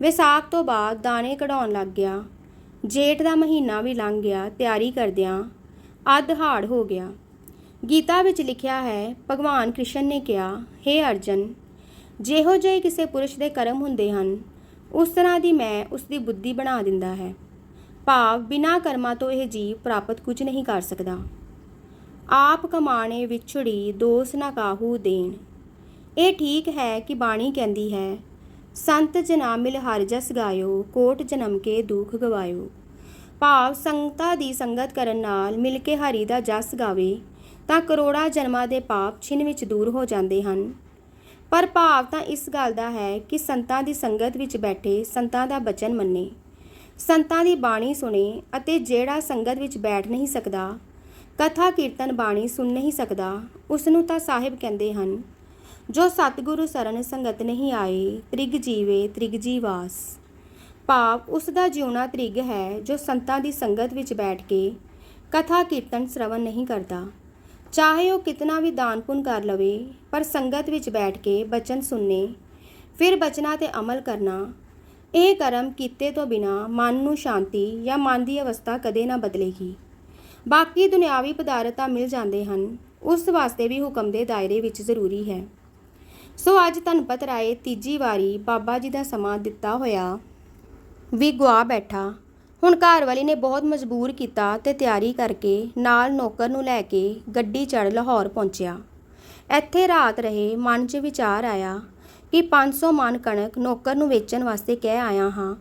ਵਿਸਾਖ ਤੋਂ ਬਾਅਦ ਦਾਣੇ ਕਢਾਉਣ ਲੱਗ ਗਿਆ। ਜੇਠ ਦਾ ਮਹੀਨਾ ਵੀ ਲੰਘ ਗਿਆ, ਤਿਆਰੀ ਕਰਦਿਆਂ ਅੱਧ ਹਾੜ ਹੋ ਗਿਆ। ਗੀਤਾ ਵਿੱਚ ਲਿਖਿਆ ਹੈ, ਭਗਵਾਨ ਕ੍ਰਿਸ਼ਨ ਨੇ ਕਿਹਾ हे ਅਰਜਨ, ਜਿਹੋ ਜਿਹੇ ਕਿਸੇ ਪੁਰਸ਼ ਦੇ ਕਰਮ ਹੁੰਦੇ ਹਨ, ਉਸ ਤਰ੍ਹਾਂ ਦੀ ਮੈਂ ਉਸ ਦੀ ਬੁੱਧੀ ਬਣਾ ਦਿੰਦਾ ਹੈ। ਭਾਵ ਬਿਨਾਂ ਕਰਮਾਂ ਤੋਂ ਇਹ ਜੀਵ ਪ੍ਰਾਪਤ ਕੁਝ ਨਹੀਂ ਕਰ ਸਕਦਾ। ਆਪ ਕਮਾਣੇ ਵਿਛੜੀ ਦੋਸ ਨਾ ਕਾਹੂ ਦੇਣ। ਇਹ ਠੀਕ ਹੈ ਕਿ ਬਾਣੀ ਕਹਿੰਦੀ ਹੈ, ਸੰਤ ਜਨਾ ਮਿਲ ਹਰ ਜਸ ਗਾਇਓ, ਕੋਟ ਜਨਮ ਕੇ ਦੁੱਖ ਗਵਾਇਓ। ਭਾਵ ਸੰਗਤਾਂ ਦੀ ਸੰਗਤ ਕਰਨ ਨਾਲ ਮਿਲ ਕੇ ਹਰੀ ਦਾ ਜਸ ਗਾਵੇ, ਤਾਂ ਕਰੋੜਾਂ ਜਨਮਾਂ ਦੇ ਪਾਪ ਛਿਨ ਵਿੱਚ ਦੂਰ ਹੋ ਜਾਂਦੇ ਹਨ। ਪਰ ਭਾਵ ਤਾਂ ਇਸ ਗੱਲ ਦਾ ਹੈ ਕਿ ਸੰਤਾਂ ਦੀ ਸੰਗਤ ਵਿੱਚ ਬੈਠੇ ਸੰਤਾਂ ਦਾ ਬਚਨ ਮੰਨੇ। ਸੰਤਾਂ ਦੀ ਬਾਣੀ ਸੁਣੇ ਅਤੇ ਜਿਹੜਾ ਸੰਗਤ ਵਿੱਚ ਬੈਠ ਨਹੀਂ ਸਕਦਾ ਕਥਾ, ਕੀਰਤਨ, ਬਾਣੀ ਸੁਣ ਨਹੀਂ ਸਕਦਾ। ਉਸ ਨੂੰ ਤਾਂ ਸਾਹਿਬ ਕਹਿੰਦੇ ਹਨ, ਜੋ ਸਤਿਗੁਰੂ ਸਰਨ ਸੰਗਤ ਨਹੀਂ ਆਏ ਤ੍ਰਿਗ ਜੀਵੇ, ਤ੍ਰਿਗ ਜੀਵਾਸ ਭਾਵ ਉਸ ਦਾ ਜਿਉਣਾ ਤ੍ਰਿਗ ਹੈ, ਜੋ ਸੰਤਾਂ ਦੀ ਸੰਗਤ ਵਿੱਚ ਬੈਠ ਕੇ ਕਥਾ, ਕੀਰਤਨ, ਸਰਵਣ ਨਹੀਂ ਕਰਦਾ। ਚਾਹੇ ਉਹ ਕਿਤਨਾ ਵੀ ਦਾਨ ਪੁੰਨ ਕਰ ਲਵੇ, ਪਰ ਸੰਗਤ ਵਿੱਚ ਬੈਠ ਕੇ ਬਚਨ ਸੁਣਨੇ, ਫਿਰ ਬਚਨਾਂ ਤੇ ਅਮਲ ਕਰਨਾ, ਇਹ ਕਰਮ ਕੀਤੇ ਤੋਂ ਬਿਨਾ ਮਨ ਨੂੰ ਸ਼ਾਂਤੀ ਜਾਂ ਮਨ ਦੀ ਅਵਸਥਾ ਕਦੇ ਨਾ ਬਦਲੇਗੀ। ਬਾਕੀ ਦੁਨਿਆਵੀ ਪਦਾਰਥ ਤਾਂ ਮਿਲ ਜਾਂਦੇ ਹਨ। ਉਸ ਵਾਸਤੇ ਵੀ ਹੁਕਮ ਦੇ ਦਾਇਰੇ ਵਿੱਚ ਜ਼ਰੂਰੀ ਹੈ। ਸੋ ਅੱਜ ਧਨਪਤ ਰਾਏ ਤੀਜੀ ਵਾਰੀ ਬਾਬਾ ਜੀ ਦਾ ਸਮਾਂ ਦਿੱਤਾ ਹੋਇਆ। ਵੀ ਗਵਾ ਬੈਠਾ। ਹੁਣ ਘਰ ਵਾਲੀ ਨੇ ਬਹੁਤ ਮਜਬੂਰ ਕੀਤਾ ਤੇ ਤਿਆਰੀ ਕਰਕੇ ਨਾਲ ਨੌਕਰ ਨੂੰ ਲੈ ਕੇ ਗੱਡੀ ਚੜ ਲਾਹੌਰ ਪਹੁੰਚਿਆ। ਇੱਥੇ ਰਾਤ ਰਹੇ ਮਨ 'ਚ ਵਿਚਾਰ ਆਇਆ ਕਿ 500 ਮਨ ਕਣਕ ਨੌਕਰ ਨੂੰ ਵੇਚਣ ਵਾਸਤੇ ਕਹਿ ਆਇਆ ਹਾਂ।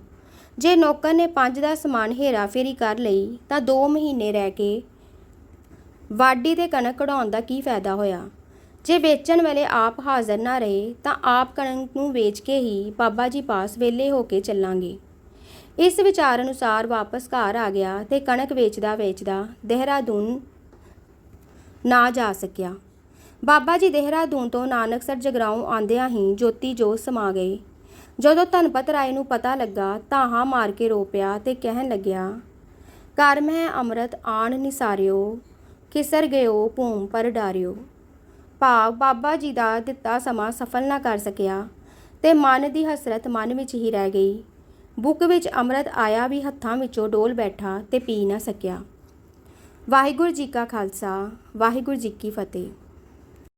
ਜੇ ਨੌਕਰ ਨੇ ਪੰਜ ਦਾ ਸਮਾਨ ਹੇਰਾਫੇਰੀ ਕਰ ਲਈ, ਤਾਂ 2 ਮਹੀਨੇ ਰਹਿ ਕੇ ਵਾਢੀ ਤੇ ਕਣਕ ਕਢਾਉਣ ਦਾ ਕੀ ਫਾਇਦਾ ਹੋਇਆ? ਜੇ ਵੇਚਣ ਵਾਲੇ ਆਪ ਹਾਜ਼ਰ ਨਾ ਰਹੇ, ਤਾਂ ਆਪ ਕਣਕ ਨੂੰ ਵੇਚ ਕੇ ਹੀ ਬਾਬਾ ਜੀ ਪਾਸ ਵੇਲੇ ਹੋ ਕੇ ਚੱਲਾਂਗੇ। ਇਸ ਵਿਚਾਰ ਅਨੁਸਾਰ ਵਾਪਸ ਘਰ ਆ ਗਿਆ ਤੇ ਕਣਕ ਵੇਚਦਾ ਵੇਚਦਾ ਦੇਹਰਾਦੂਨ ਨਾ ਜਾ ਸਕਿਆ। ਬਾਬਾ ਜੀ ਦੇਹਰਾਦੂਨ ਤੋਂ ਨਾਨਕਸਰ ਜਗਰਾਉਂ ਆਂਦਿਆਂ ਹੀ ਜੋਤੀ ਜੋਤ ਸਮਾ ਗਏ। ਜਦੋਂ ਧਨਪਤ ਰਾਏ ਨੂੰ ਪਤਾ ਲੱਗਾ ਤਾਂ ਹਾਂ ਮਾਰ ਕੇ ਰੋ ਪਿਆ ਤੇ ਕਹਿਣ ਲੱਗਿਆ ਕਰ ਮੈਂ ਅੰਮ੍ਰਿਤ ਆਣ ਨਿਸਾਰਿਓ ਕਿਸਰ ਗਇਓ ਭੂਮ ਪਰ ਡਾਰਿਓ। ਭਾਵ ਬਾਬਾ ਜੀ ਦਾ ਦਿੱਤਾ ਸਮਾਂ ਸਫਲ ਨਾ ਕਰ ਸਕਿਆ ਤੇ ਮਨ ਦੀ ਹਸਰਤ ਮਨ ਵਿੱਚ ਹੀ ਰਹਿ ਗਈ। ਬੁੱਕ ਵਿੱਚ ਅੰਮ੍ਰਿਤ ਆਇਆ ਵੀ ਹੱਥਾਂ ਵਿੱਚੋਂ ਡੋਲ ਬੈਠਾ ਤੇ ਪੀ ਨਾ ਸਕਿਆ। ਵਾਹਿਗੁਰੂ ਜੀ ਕਾ ਖਾਲਸਾ, ਵਾਹਿਗੁਰੂ ਜੀ ਕੀ ਫਤਿਹ।